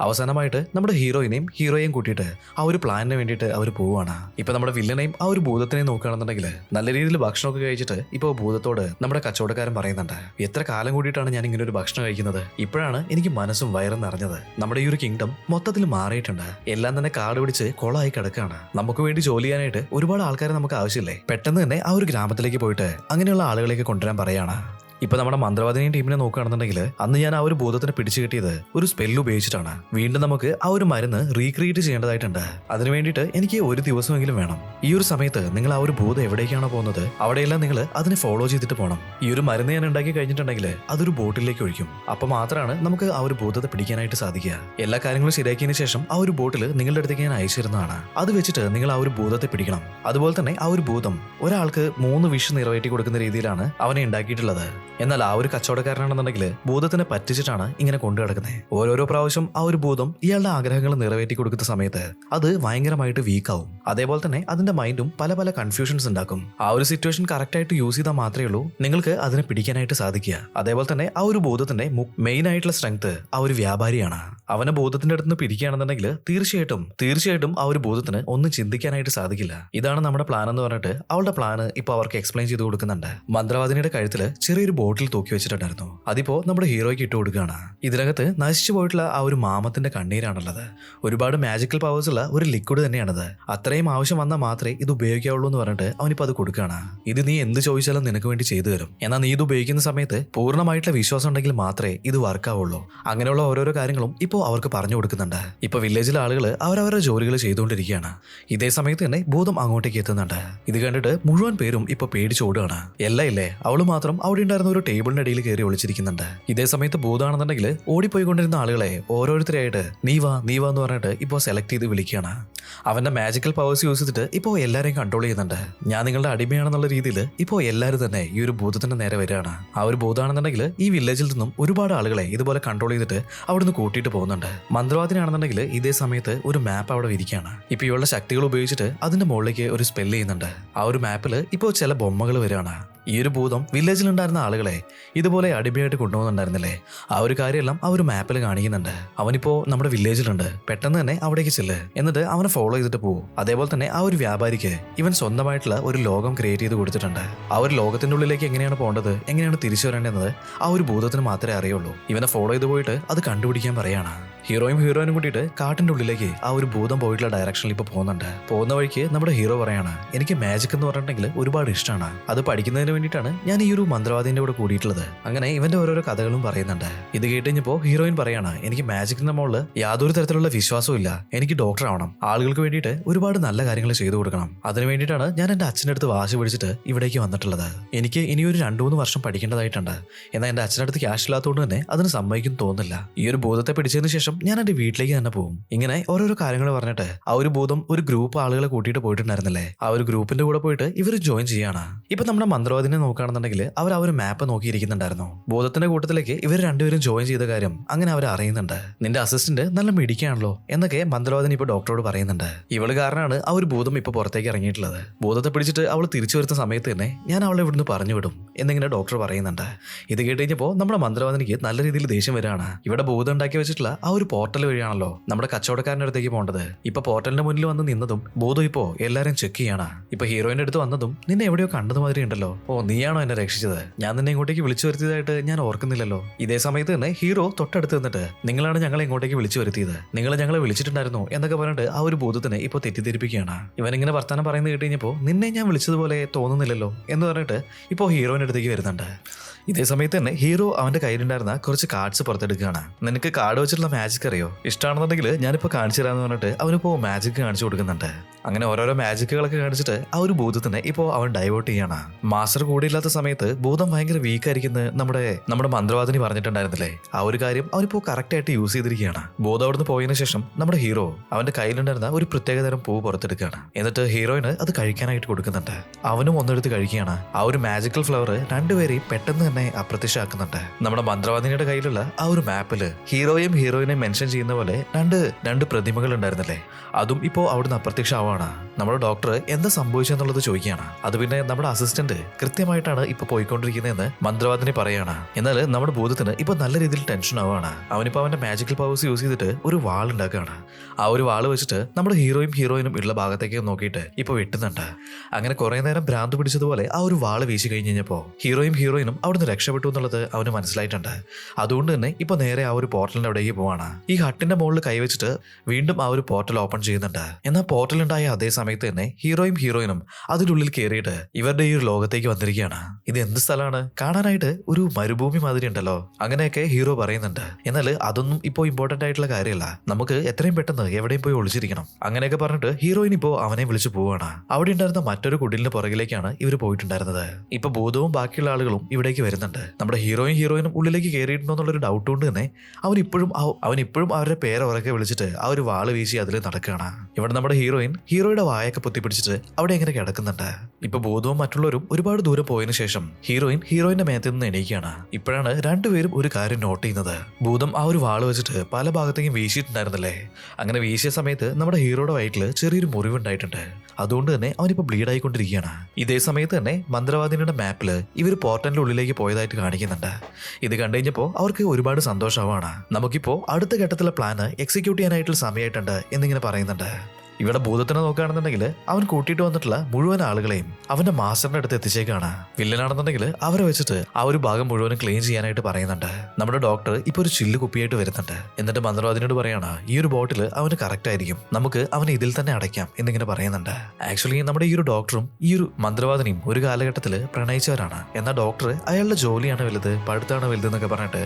അവസാനമായിട്ട് നമ്മുടെ ഹീറോയിനെയും ഹീറോയെയും കൂട്ടിയിട്ട് ആ ഒരു പ്ലാനിന് വേണ്ടിയിട്ട് അവർ പോവുകയാണ്. ഇപ്പൊ നമ്മുടെ വില്ലനെയും ആ ഒരു ഭൂതത്തിനെയും നോക്കുകയാണെന്നുണ്ടെങ്കിൽ നല്ല രീതിയിൽ ഭക്ഷണമൊക്കെ കഴിച്ചിട്ട് ഇപ്പോൾ ഭൂതത്തോട് നമ്മുടെ കച്ചവടക്കാരൻ പറയുന്നുണ്ട്. എത്ര കാലം കൂടിയിട്ടാണ് ഞാൻ ഇങ്ങനെ ഒരു ഭക്ഷണം കഴിക്കുന്നത്? ഇപ്പോഴാണ് എനിക്ക് മനസ്സും വയറും നിറഞ്ഞത്. നമ്മുടെ ഈ ഒരു കിങ്ഡം മൊത്തത്തിൽ മാറിയിട്ടുണ്ട്. എല്ലാം തന്നെ കാട് പിടിച്ച് കൊളായി കിടക്കുകയാണ്. നമുക്ക് വേണ്ടി ജോലി ചെയ്യാനായിട്ട് ഒരുപാട് ആൾക്കാരെ നമുക്ക് ആവശ്യമില്ലേ? പെട്ടെന്ന് തന്നെ ആ ഒരു ഗ്രാമത്തിലേക്ക് പോയിട്ട് അങ്ങനെയുള്ള ആളുകളെയൊക്കെ കൊണ്ടുവരാൻ പറയാണ്. ഇപ്പൊ നമ്മുടെ മന്ത്രവാദിനിയും ടീമിനെ നോക്കുകയാണെന്നുണ്ടെങ്കിൽ അന്ന് ഞാൻ ആ ഒരു ബോധത്തിന് പിടിച്ചു കിട്ടിയത് ഒരു സ്പെല്ല് ഉപയോഗിച്ചിട്ടാണ്. വീണ്ടും നമുക്ക് ആ ഒരു മരുന്ന് റീക്രിയേറ്റ് ചെയ്യേണ്ടതായിട്ടുണ്ട്. അതിനു വേണ്ടിയിട്ട് എനിക്ക് ഒരു ദിവസമെങ്കിലും വേണം. ഈ ഒരു സമയത്ത് നിങ്ങൾ ആ ഒരു ബോധം എവിടേക്കാണോ പോകുന്നത് അവിടെയെല്ലാം നിങ്ങൾ അതിനെ ഫോളോ ചെയ്തിട്ട് പോകണം ഈ ഒരു മരുന്ന് ഞാൻ ഉണ്ടാക്കി കഴിഞ്ഞിട്ടുണ്ടെങ്കിൽ അതൊരു ബോട്ടിലേക്ക് ഒഴിക്കും. അപ്പൊ മാത്രമാണ് നമുക്ക് ആ ഒരു ബോധത്തെ പിടിക്കാനായിട്ട് സാധിക്കുക. എല്ലാ കാര്യങ്ങളും ശരിയാക്കിയതിനു ശേഷം ആ ഒരു ബോട്ടിൽ നിങ്ങളുടെ അടുത്തേക്ക് ഞാൻ അയച്ചിരുന്നതാണ്. അത് വെച്ചിട്ട് നിങ്ങൾ ആ ഒരു ഭൂതത്തെ പിടിക്കണം. അതുപോലെ തന്നെ ആ ഒരു ഭൂതം ഒരാൾക്ക് മൂന്ന് വിഷ് നിറവേറ്റി കൊടുക്കുന്ന രീതിയിലാണ് അവനെ ഉണ്ടാക്കിയിട്ടുള്ളത്. എന്നാൽ ആ ഒരു കച്ചവടക്കാരനാണെന്നുണ്ടെങ്കിൽ ഭൂതത്തിനെ പറ്റിച്ചിട്ടാണ് ഇങ്ങനെ കൊണ്ടു കിടക്കുന്നത് ഓരോരോ പ്രാവശ്യം ആ ഒരു ഭൂതം ഇയാളുടെ ആഗ്രഹങ്ങൾ നിറവേറ്റി കൊടുക്കുന്ന സമയത്ത് അത് ഭയങ്കരമായിട്ട് വീക്കാവും അതേപോലെ തന്നെ അതിന്റെ മൈൻഡും പല പല കൺഫ്യൂഷൻസ് ഉണ്ടാക്കും. ആ ഒരു സിറ്റുവേഷൻ കറക്റ്റ് ആയിട്ട് യൂസ് ചെയ്താൽ മാത്രമേ ഉള്ളൂ നിങ്ങൾക്ക് അതിനെ പിടിക്കാനായിട്ട് സാധിക്കുക. അതേപോലെ തന്നെ ആ ഒരു ഭൂതത്തിന്റെ മെയിൻ ആയിട്ടുള്ള സ്ട്രെങ്ത് ആ ഒരു വ്യാപാരിയാണ്. അവനെ ഭൂതത്തിന്റെ അടുത്ത് നിന്ന് പിരിക്കുകയാണെന്നുണ്ടെങ്കിൽ തീർച്ചയായിട്ടും തീർച്ചയായിട്ടും ആ ഒരു ഭൂതത്തിന് ഒന്നും ചിന്തിക്കാനായിട്ട് സാധിക്കില്ല. ഇതാണ് നമ്മുടെ പ്ലാൻ എന്ന് പറഞ്ഞിട്ട് അവളുടെ പ്ലാന് ഇപ്പൊ അവർക്ക് എക്സ്പ്ലെയിൻ ചെയ്ത് കൊടുക്കുന്നുണ്ട്. മന്ത്രവാദിനിയുടെ കഴുത്തിൽ ചെറിയൊരു ബോട്ടിൽ തൂക്കി വെച്ചിട്ടുണ്ടായിരുന്നു. അതിപ്പോ നമ്മുടെ ഹീറോയ്ക്ക് ഇട്ട് കൊടുക്കുകയാണ്. ഇതിനകത്ത് നശിച്ചു പോയിട്ടുള്ള ആ ഒരു മാമത്തിന്റെ കണ്ണീരാണുള്ളത്. ഒരുപാട് മാജിക്കൽ പവേഴ്സ് ഉള്ള ഒരു ലിക്വിഡ് തന്നെയാണത്. അത്രയും ആവശ്യം വന്നാൽ മാത്രമേ ഇത് ഉപയോഗിക്കാവുള്ളൂ എന്ന് പറഞ്ഞിട്ട് അവനിപ്പോ അത് കൊടുക്കുകയാണ്. ഇത് നീ എന്ത് ചോദിച്ചാലും നിനക്ക് വേണ്ടി ചെയ്തു തരും. എന്നാൽ നീ ഇത് ഉപയോഗിക്കുന്ന സമയത്ത് പൂർണമായിട്ടുള്ള വിശ്വാസം ഉണ്ടെങ്കിൽ മാത്രമേ ഇത് വർക്കാവുള്ളൂ അങ്ങനെയുള്ള ഓരോരോ കാര്യങ്ങളും ഇപ്പോൾ അവർക്ക് പറഞ്ഞു കൊടുക്കുന്നുണ്ട്. ഇപ്പൊ വില്ലേജിലെ ആളുകൾ അവരവരുടെ ജോലികൾ ചെയ്തുകൊണ്ടിരിക്കുകയാണ്. ഇതേ സമയത്ത് തന്നെ ഭൂതം അങ്ങോട്ടേക്ക് എത്തുന്നുണ്ട്. ഇത് കണ്ടിട്ട് മുഴുവൻ പേരും ഇപ്പൊ പേടിച്ചോടുകയാണ് എല്ലാം ഇല്ലേ? അവൾ മാത്രം അവിടെ ഉണ്ടായിരുന്ന ഒരു ടേബിളിന്റെ അടിയിൽ കയറി ഒളിച്ചിരിക്കുന്നുണ്ട്. ഇതേ സമയത്ത് ഭൂതാണെന്നുണ്ടെങ്കിൽ ഓടിപ്പോയിക്കൊണ്ടിരുന്ന ആളുകളെ ഓരോരുത്തരായിട്ട് നീ വാ നീ വാ എന്ന് പറഞ്ഞിട്ട് ഇപ്പോൾ സെലക്ട് ചെയ്ത് വിളിക്കുകയാണ്. അവന്റെ മാജിക്കൽ പവേഴ്സ് യൂസ് ചെയ്തിട്ട് ഇപ്പോൾ എല്ലാവരെയും കൺട്രോൾ ചെയ്യുന്നുണ്ട്. ഞാൻ നിങ്ങളുടെ അടിമയാണെന്നുള്ള രീതിയിൽ ഇപ്പോൾ എല്ലാവരും തന്നെ ഈ ഒരു ഭൂതത്തിന്റെ നേരെ വരികയാണ്. ആ ഒരു ഭൂതാണെന്നുണ്ടെങ്കിൽ ഈ വില്ലേജിൽ നിന്നും ഒരുപാട് ആളുകളെ ഇതുപോലെ കൺട്രോൾ ചെയ്തിട്ട് അവിടുന്ന് കൂട്ടിയിട്ട് പോകുന്നുണ്ട്. മന്ത്രവാദിനാണെന്നുണ്ടെങ്കിൽ ഇതേ സമയത്ത് ഒരു മാപ്പ് അവിടെ വിരിക്കുകയാണ് ഇപ്പൊ ഇവളുടെ ശക്തികൾ ഉപയോഗിച്ചിട്ട് അതിന്റെ മുകളിലേക്ക് ഒരു സ്പെല്ല് ചെയ്യുന്നുണ്ട്. ആ ഒരു മാപ്പിൽ ഇപ്പോൾ ചില ബൊമ്മകൾ വരികയാണ്. ഈ ഒരു ഭൂതം വില്ലേജിലുണ്ടായിരുന്ന ആളുകളെ ഇതുപോലെ അടിമയായിട്ട് കൊണ്ടുപോകുന്നുണ്ടായിരുന്നില്ലേ? ആ ഒരു കാര്യമെല്ലാം ആ ഒരു മാപ്പിൽ കാണിക്കുന്നുണ്ട്. അവനിപ്പോ നമ്മുടെ വില്ലേജിലുണ്ട്. പെട്ടെന്ന് തന്നെ അവിടേക്ക് ചെല്ല്. എന്നിട്ട് അവനെ ഫോളോ ചെയ്തിട്ട് പോകും അതേപോലെ തന്നെ ആ ഒരു വ്യാപാരിക്ക് ഇവൻ സ്വന്തമായിട്ടുള്ള ഒരു ലോകം ക്രിയേറ്റ് ചെയ്ത് കൊടുത്തിട്ടുണ്ട്. ആ ഒരു ലോകത്തിന്റെ ഉള്ളിലേക്ക് എങ്ങനെയാണ് പോകേണ്ടത്? എങ്ങനെയാണ് തിരിച്ചു വരേണ്ടത് ആ ഒരു ഭൂതത്തിന് മാത്രമേ അറിയുള്ളൂ. ഇവനെ ഫോളോ ചെയ്ത് പോയിട്ട് അത് കണ്ടുപിടിക്കാൻ പറയാണ്. ഹീറോയും ഹീറോയിനും കൂട്ടിയിട്ട് കാട്ടിന്റെ ഉള്ളിലേക്ക് ആ ഒരു ഭൂതം പോയിട്ടുള്ള ഡയറക്ഷനിൽ ഇപ്പൊ പോകുന്നുണ്ട്. പോകുന്ന വഴിക്ക് നമ്മുടെ ഹീറോ പറയാണ് എനിക്ക് മാജിക് എന്ന് പറഞ്ഞിട്ടുണ്ടെങ്കിൽ ഒരുപാട് ഇഷ്ടമാണ്. അത് പഠിക്കുന്നതിന് വേണ്ടിയിട്ടാണ് ഞാൻ ഈ ഒരു മന്ത്രവാദിന്റെ കൂടെ കൂടിയിട്ടുള്ളത്. അങ്ങനെ ഇവന്റെ ഓരോരോ കഥകളും പറയുന്നുണ്ട്. ഇത് കേട്ട് കഴിഞ്ഞപ്പോൾ ഹീറോയിൻ പറയാണ് എനിക്ക് മാജിക്കിന്റെ മുകളിൽ യാതൊരു തരത്തിലുള്ള വിശ്വാസവും ഇല്ല. എനിക്ക് ഡോക്ടർ ആവണം. ആളുകൾക്ക് വേണ്ടിയിട്ട് ഒരുപാട് നല്ല കാര്യങ്ങൾ ചെയ്തു കൊടുക്കണം. അതിനു വേണ്ടിയിട്ടാണ് ഞാൻ എന്റെ അച്ഛന്റെ അടുത്ത് വാശി പിടിച്ചിട്ട് ഇവിടേക്ക് വന്നിട്ടുള്ളത്. എനിക്ക് ഇനി ഒരു രണ്ടു മൂന്ന് വർഷം പഠിക്കേണ്ടതായിട്ടുണ്ട്. എന്നാൽ എന്റെ അച്ഛന്റെ അടുത്ത് ക്യാഷ് ഇല്ലാത്തതുകൊണ്ട് തന്നെ അതിന് സമ്മതിക്കും തോന്നുന്നില്ല. ഈ ഒരു ഭൂതത്തെ പിടിച്ചതിന് ശേഷം ഞാൻ എന്റെ വീട്ടിലേക്ക് തന്നെ പോകും. ഇങ്ങനെ ഓരോരോ കാര്യങ്ങൾ പറഞ്ഞിട്ട് ആ ഒരു ഭൂതം ഒരു ഗ്രൂപ്പ് ആളുകളെ കൂട്ടിയിട്ട് പോയിട്ടുണ്ടായിരുന്നില്ലേ? ആ ഒരു ഗ്രൂപ്പിന്റെ കൂടെ പോയിട്ട് ഇവർ ജോയിൻ ചെയ്യാണ്. ഇപ്പൊ നമ്മുടെ മന്ത്രവാദിനെ നോക്കുകയാണെന്നുണ്ടെങ്കിൽ അവർ ആ ഒരു മാപ്പ് നോക്കിയിരിക്കുന്നുണ്ടായിരുന്നു. ബോധത്തിന്റെ കൂട്ടത്തിലേക്ക് ഇവർ രണ്ടുപേരും ജോയിൻ ചെയ്ത കാര്യം അങ്ങനെ അവർ അറിയുന്നുണ്ട്. നിന്റെ അസിസ്റ്റന്റ് നല്ല മിടിക്കാണല്ലോ എന്നൊക്കെ മന്ത്രവാദിനി ഇപ്പൊ ഡോക്ടറോട് പറയുന്നുണ്ട്. ഇവൾ കാരണമാണ് ആ ഒരു ഭൂതം ഇപ്പൊ പുറത്തേക്ക് ഇറങ്ങിയിട്ടുള്ളത്. ഭൂതത്തെ പിടിച്ചിട്ട് അവൾ തിരിച്ചു വരുന്ന സമയത്ത് തന്നെ ഞാൻ അവളെ ഇവിടുന്ന് പറഞ്ഞു വിടും എന്നിങ്ങനെ ഡോക്ടർ പറയുന്നുണ്ട്. ഇത് കേട്ട് നമ്മുടെ മന്ത്രവാദിനിക്ക് നല്ല രീതിയിൽ ദേഷ്യം വരികയാണ്. ഇവിടെ ഭൂതം ഉണ്ടാക്കി വെച്ചിട്ടുള്ള ആ ഒരു പോർട്ടൽ വഴിയാണല്ലോ നമ്മുടെ കച്ചവടക്കാരന്റെ അടുത്തേക്ക് പോകേണ്ടത്. ഇപ്പൊ പോർട്ടലിന്റെ മുന്നിൽ വന്ന് നിന്നതും ഭൂതം ഇപ്പോ എല്ലാരും ചെക്ക് ചെയ്യണം. ഇപ്പൊ ഹീറോയിന്റെ അടുത്ത് വന്നതും നിന്നെ എവിടെയോ കണ്ടത് മാതിരി ഉണ്ടല്ലോ ഓ നീയാണോ എന്നെ രക്ഷിച്ചത്? ഞാൻ നിന്നെ ഇങ്ങോട്ടേക്ക് വിളിച്ചു വരുത്തിയതായിട്ട് ഞാൻ ഓർക്കുന്നില്ലല്ലോ. ഇതേ സമയത്ത് തന്നെ ഹീറോ തൊട്ടടുത്ത് നിന്നിട്ട് നിങ്ങളാണ് ഞങ്ങളെ ഇങ്ങോട്ടേക്ക് വിളിച്ചു വരുത്തിയത്. നിങ്ങൾ ഞങ്ങളെ വിളിച്ചിട്ടുണ്ടായിരുന്നു എന്നൊക്കെ പറഞ്ഞിട്ട് ആ ഒരു ബോധത്തിന് ഇപ്പൊ തെറ്റിദ്ധരിപ്പിക്കുകയാണ്. ഇവൻ ഇങ്ങനെ വർത്താനം പറയുന്നത് കേട്ട് കഴിഞ്ഞപ്പോൾ നിന്നെ ഞാൻ വിളിച്ചതുപോലെ തോന്നുന്നില്ലല്ലോ എന്ന് പറഞ്ഞിട്ട് ഇപ്പോൾ ഹീറോയിന്റെ അടുത്തേക്ക് വരുന്നുണ്ട്. ഇതേ സമയത്ത് തന്നെ ഹീറോ അവന്റെ കയ്യിലുണ്ടായിരുന്ന കുറച്ച് കാർഡ്സ് പുറത്തെടുക്കുകയാണ്. നിനക്ക് കാർഡ് വെച്ചിട്ടുള്ള മാജിക് അറിയോ? ഇഷ്ടമാണെന്നുണ്ടെങ്കിൽ ഞാനിപ്പോൾ കാണിച്ചു തരാമെന്ന് പറഞ്ഞിട്ട് അവനിപ്പോൾ മാജിക് കാണിച്ചു കൊടുക്കുന്നുണ്ട്. അങ്ങനെ ഓരോരോ മാജിക്കുകളൊക്കെ കാണിച്ചിട്ട് ആ ഒരു ഭൂതത്തിനെ ഇപ്പോൾ അവൻ ഡൈവേർട്ട് ചെയ്യാണ്. മാസ്റ്റർ കൂടിയില്ലാത്ത സമയത്ത് ഭൂതം ഭയങ്കര വീക്ക് ആയിരിക്കുന്നത് നമ്മുടെ നമ്മുടെ മന്ത്രവാദിനി പറഞ്ഞിട്ടുണ്ടായിരുന്നില്ലേ? ആ ഒരു കാര്യം അവനിപ്പോൾ കറക്റ്റ് ആയിട്ട് യൂസ് ചെയ്തിരിക്കുകയാണ്. ബോധം അവിടുന്ന് പോയതിനു ശേഷം നമ്മുടെ ഹീറോ അവന്റെ കയ്യിലുണ്ടായിരുന്ന ഒരു പ്രത്യേകതരം പൂ പുറത്തെടുക്കുകയാണ്. എന്നിട്ട് ഹീറോയിന് അത് കഴിക്കാനായിട്ട് കൊടുക്കുന്നുണ്ട്. അവനും ഒന്നെടുത്ത് കഴിക്കുകയാണ്. ആ ഒരു മാജിക്കൽ ഫ്ലവർ രണ്ടുപേരെയും പെട്ടെന്ന് തന്നെ അപ്രത്യക്ഷമാക്കുന്നുണ്ട്. നമ്മുടെ മന്ത്രവാദിനിയുടെ കയ്യിലുള്ള ആ ഒരു മാപ്പിൽ ഹീറോയും ഹീറോയിനെയും മെൻഷൻ ചെയ്യുന്ന പോലെ രണ്ട് രണ്ട് പ്രതിമകൾ ഉണ്ടായിരുന്നില്ലേ? അതും ഇപ്പോൾ അവിടുന്ന് അപ്രത്യക്ഷമാവാണ്. നമ്മുടെ ഡോക്ടർ എന്താ സംഭവിച്ചെന്നുള്ളത് ചോദിക്കുകയാണ്. അത് പിന്നെ നമ്മുടെ അസിസ്റ്റന്റ് കൃത്യമായിട്ടാണ് ഇപ്പൊ പോയിക്കൊണ്ടിരിക്കുന്നതെന്ന് മന്ത്രവാദിനി പറയാണ്. എന്നാൽ നമ്മുടെ ഭൂതത്തിന് ഇപ്പൊ നല്ല രീതിയിൽ ടെൻഷൻ ആവുകയാണ്. അവനിപ്പോ അവന്റെ മാജിക്കൽ പവേഴ്സ് യൂസ് ചെയ്തിട്ട് ഒരു വാൾ ഉണ്ടാക്കുകയാണ്. ആ ഒരു വാൾ വെച്ചിട്ട് നമ്മുടെ ഹീറോയും ഹീറോയിനും ഉള്ള ഭാഗത്തേക്ക് നോക്കിയിട്ട് ഇപ്പൊ വെട്ടുന്നുണ്ട്. അങ്ങനെ കുറെ നേരം ഭ്രാന്ത് പിടിച്ചതുപോലെ ആ ഒരു വാൾ വീശി കഴിഞ്ഞ് കഴിഞ്ഞപ്പോ ഹീറോയും ഹീറോയിനും അവിടുന്ന് രക്ഷപ്പെട്ടു എന്നുള്ളത് അവന് മനസ്സിലായിട്ടുണ്ട്. അതുകൊണ്ട് തന്നെ ഇപ്പൊ നേരെ ആ ഒരു പോർട്ടലിന്റെ അവിടേക്ക് പോവാണ്. ഈ ഹട്ടിന്റെ മുകളിൽ കൈവച്ചിട്ട് വീണ്ടും ആ ഒരു പോർട്ടൽ ഓപ്പൺ ചെയ്യുന്നുണ്ട്. എന്നാൽ പോർട്ടൽ ഉണ്ടായ അതേ സമയത്ത് തന്നെ ഹീറോയും ഹീറോയിനും അതിനുള്ളിൽ കയറിയിട്ട് ഇവരുടെ ഈ ഒരു ലോകത്തേക്ക് വന്നിരിക്കുകയാണ്. ഇത് എന്ത് സ്ഥലമാണ്? കാണാനായിട്ട് ഒരു മരുഭൂമി മാതിരി ഉണ്ടല്ലോ. അങ്ങനെയൊക്കെ ഹീറോ പറയുന്നുണ്ട്. എന്നാൽ അതൊന്നും ഇപ്പോൾ ഇമ്പോർട്ടന്റ് ആയിട്ടുള്ള കാര്യമല്ല. നമുക്ക് എത്രയും പെട്ടെന്ന് എവിടെയും പോയി ഒളിച്ചിരിക്കണം. അങ്ങനെയൊക്കെ പറഞ്ഞിട്ട് ഹീറോയിൻ ഇപ്പോൾ അവനെ വിളിച്ചു പോവാണ് അവിടെ ഉണ്ടായിരുന്ന മറ്റൊരു കുടിലിന് പുറകിലേക്കാണ് ഇവർ പോയിട്ടുണ്ടായിരുന്നത്. ഇപ്പൊ ഭൂതവും ബാക്കിയുള്ള ആളുകളും ഇവിടേക്ക് വരുന്നുണ്ട് നമ്മുടെ ഹീറോയും ഹീറോയിനും ഉള്ളിലേക്ക് കയറിയിട്ടുണ്ടോ എന്നുള്ളൊരു ഡൗട്ട് കൊണ്ട് തന്നെ അവൻ ഇപ്പോഴും അവൻ ഇപ്പോഴും അവരുടെ പേര് ഉറക്കെ വിളിച്ചിട്ട് ആ ഒരു വാൾ വീശി അതിൽ നടക്കുകയാണ്. ഇവിടെ നമ്മുടെ ഹീറോയിൻ ഹീറോയുടെ വായൊക്കെ പൊത്തിപ്പിടിച്ചിട്ട് അവിടെ എങ്ങനെ കിടക്കുന്നുണ്ട്. ഇപ്പൊ ബോധവും മറ്റുള്ളവരും ഒരുപാട് ദൂരം പോയതിനു ശേഷം ഹീറോയിൻ ഹീറോയിന്റെ മേത്തിൽ നിന്ന് എണീക്കുകയാണ്. ഇപ്പോഴാണ് രണ്ടുപേരും ഒരു കാര്യം നോട്ട് ചെയ്യുന്നത്. ഭൂതം ആ ഒരു വാൾ വെച്ചിട്ട് പല ഭാഗത്തേക്കും വീശിയിട്ടുണ്ടായിരുന്നല്ലേ? അങ്ങനെ വീശിയ സമയത്ത് നമ്മുടെ ഹീറോയുടെ വയറ്റിൽ ചെറിയൊരു മുറിവുണ്ടായിട്ടുണ്ട്. അതുകൊണ്ട് തന്നെ അവനിപ്പോ ബ്ലീഡ് ആയിക്കൊണ്ടിരിക്കുകയാണ്. ഇതേ സമയത്ത് തന്നെ മന്ത്രവാദിനിയുടെ മാപ്പിൽ ഇവർ പോർട്ടലിന്റെ ഉള്ളിലേക്ക് പോയതായിട്ട് കാണിക്കുന്നുണ്ട്. ഇത് കണ്ടു കഴിഞ്ഞപ്പോൾ അവർക്ക് ഒരുപാട് സന്തോഷമാണ്. നമുക്കിപ്പോൾ അടുത്ത ഘട്ടത്തിലെ പ്ലാന് എക്സിക്യൂട്ട് ചെയ്യാനായിട്ടുള്ള സമയമായിട്ടുണ്ട് എന്നിങ്ങനെ പറയുന്നുണ്ട്. ഇവിടെ ഭൂതത്തിനെ നോക്കുകയാണെന്നുണ്ടെങ്കിൽ അവൻ കൂട്ടിയിട്ട് വന്നിട്ടുള്ള മുഴുവൻ ആളുകളെയും അവന്റെ മാസ്റ്ററിന്റെ അടുത്ത് എത്തിച്ചേക്കാണ്. വില്ലനാണെന്നുണ്ടെങ്കിൽ അവരെ വെച്ചിട്ട് ആ ഒരു ഭാഗം മുഴുവനും ക്ലീൻ ചെയ്യാനായിട്ട് പറയുന്നുണ്ട്. നമ്മുടെ ഡോക്ടർ ഇപ്പൊ ഒരു ചില്ല് കുപ്പിയായിട്ട് വരുന്നുണ്ട്. എന്നിട്ട് മന്ത്രവാദിനോട് പറയാണ് ഈ ഒരു ബോട്ടിൽ അവന് കറക്റ്റ് ആയിരിക്കും. നമുക്ക് അവനെ ഇതിൽ തന്നെ അടയ്ക്കാം എന്നിങ്ങനെ പറയുന്നുണ്ട്. ആക്ച്വലി നമ്മുടെ ഈ ഒരു ഡോക്ടറും ഈ ഒരു മന്ത്രവാദിനിയും ഒരു കാലഘട്ടത്തിൽ പ്രണയിച്ചവരാണ്. എന്നാൽ ഡോക്ടർ അയാളുടെ ജോലിയാണ് വലുത് പഠിത്തമാണ് വലുത് എന്നൊക്കെ പറഞ്ഞിട്ട്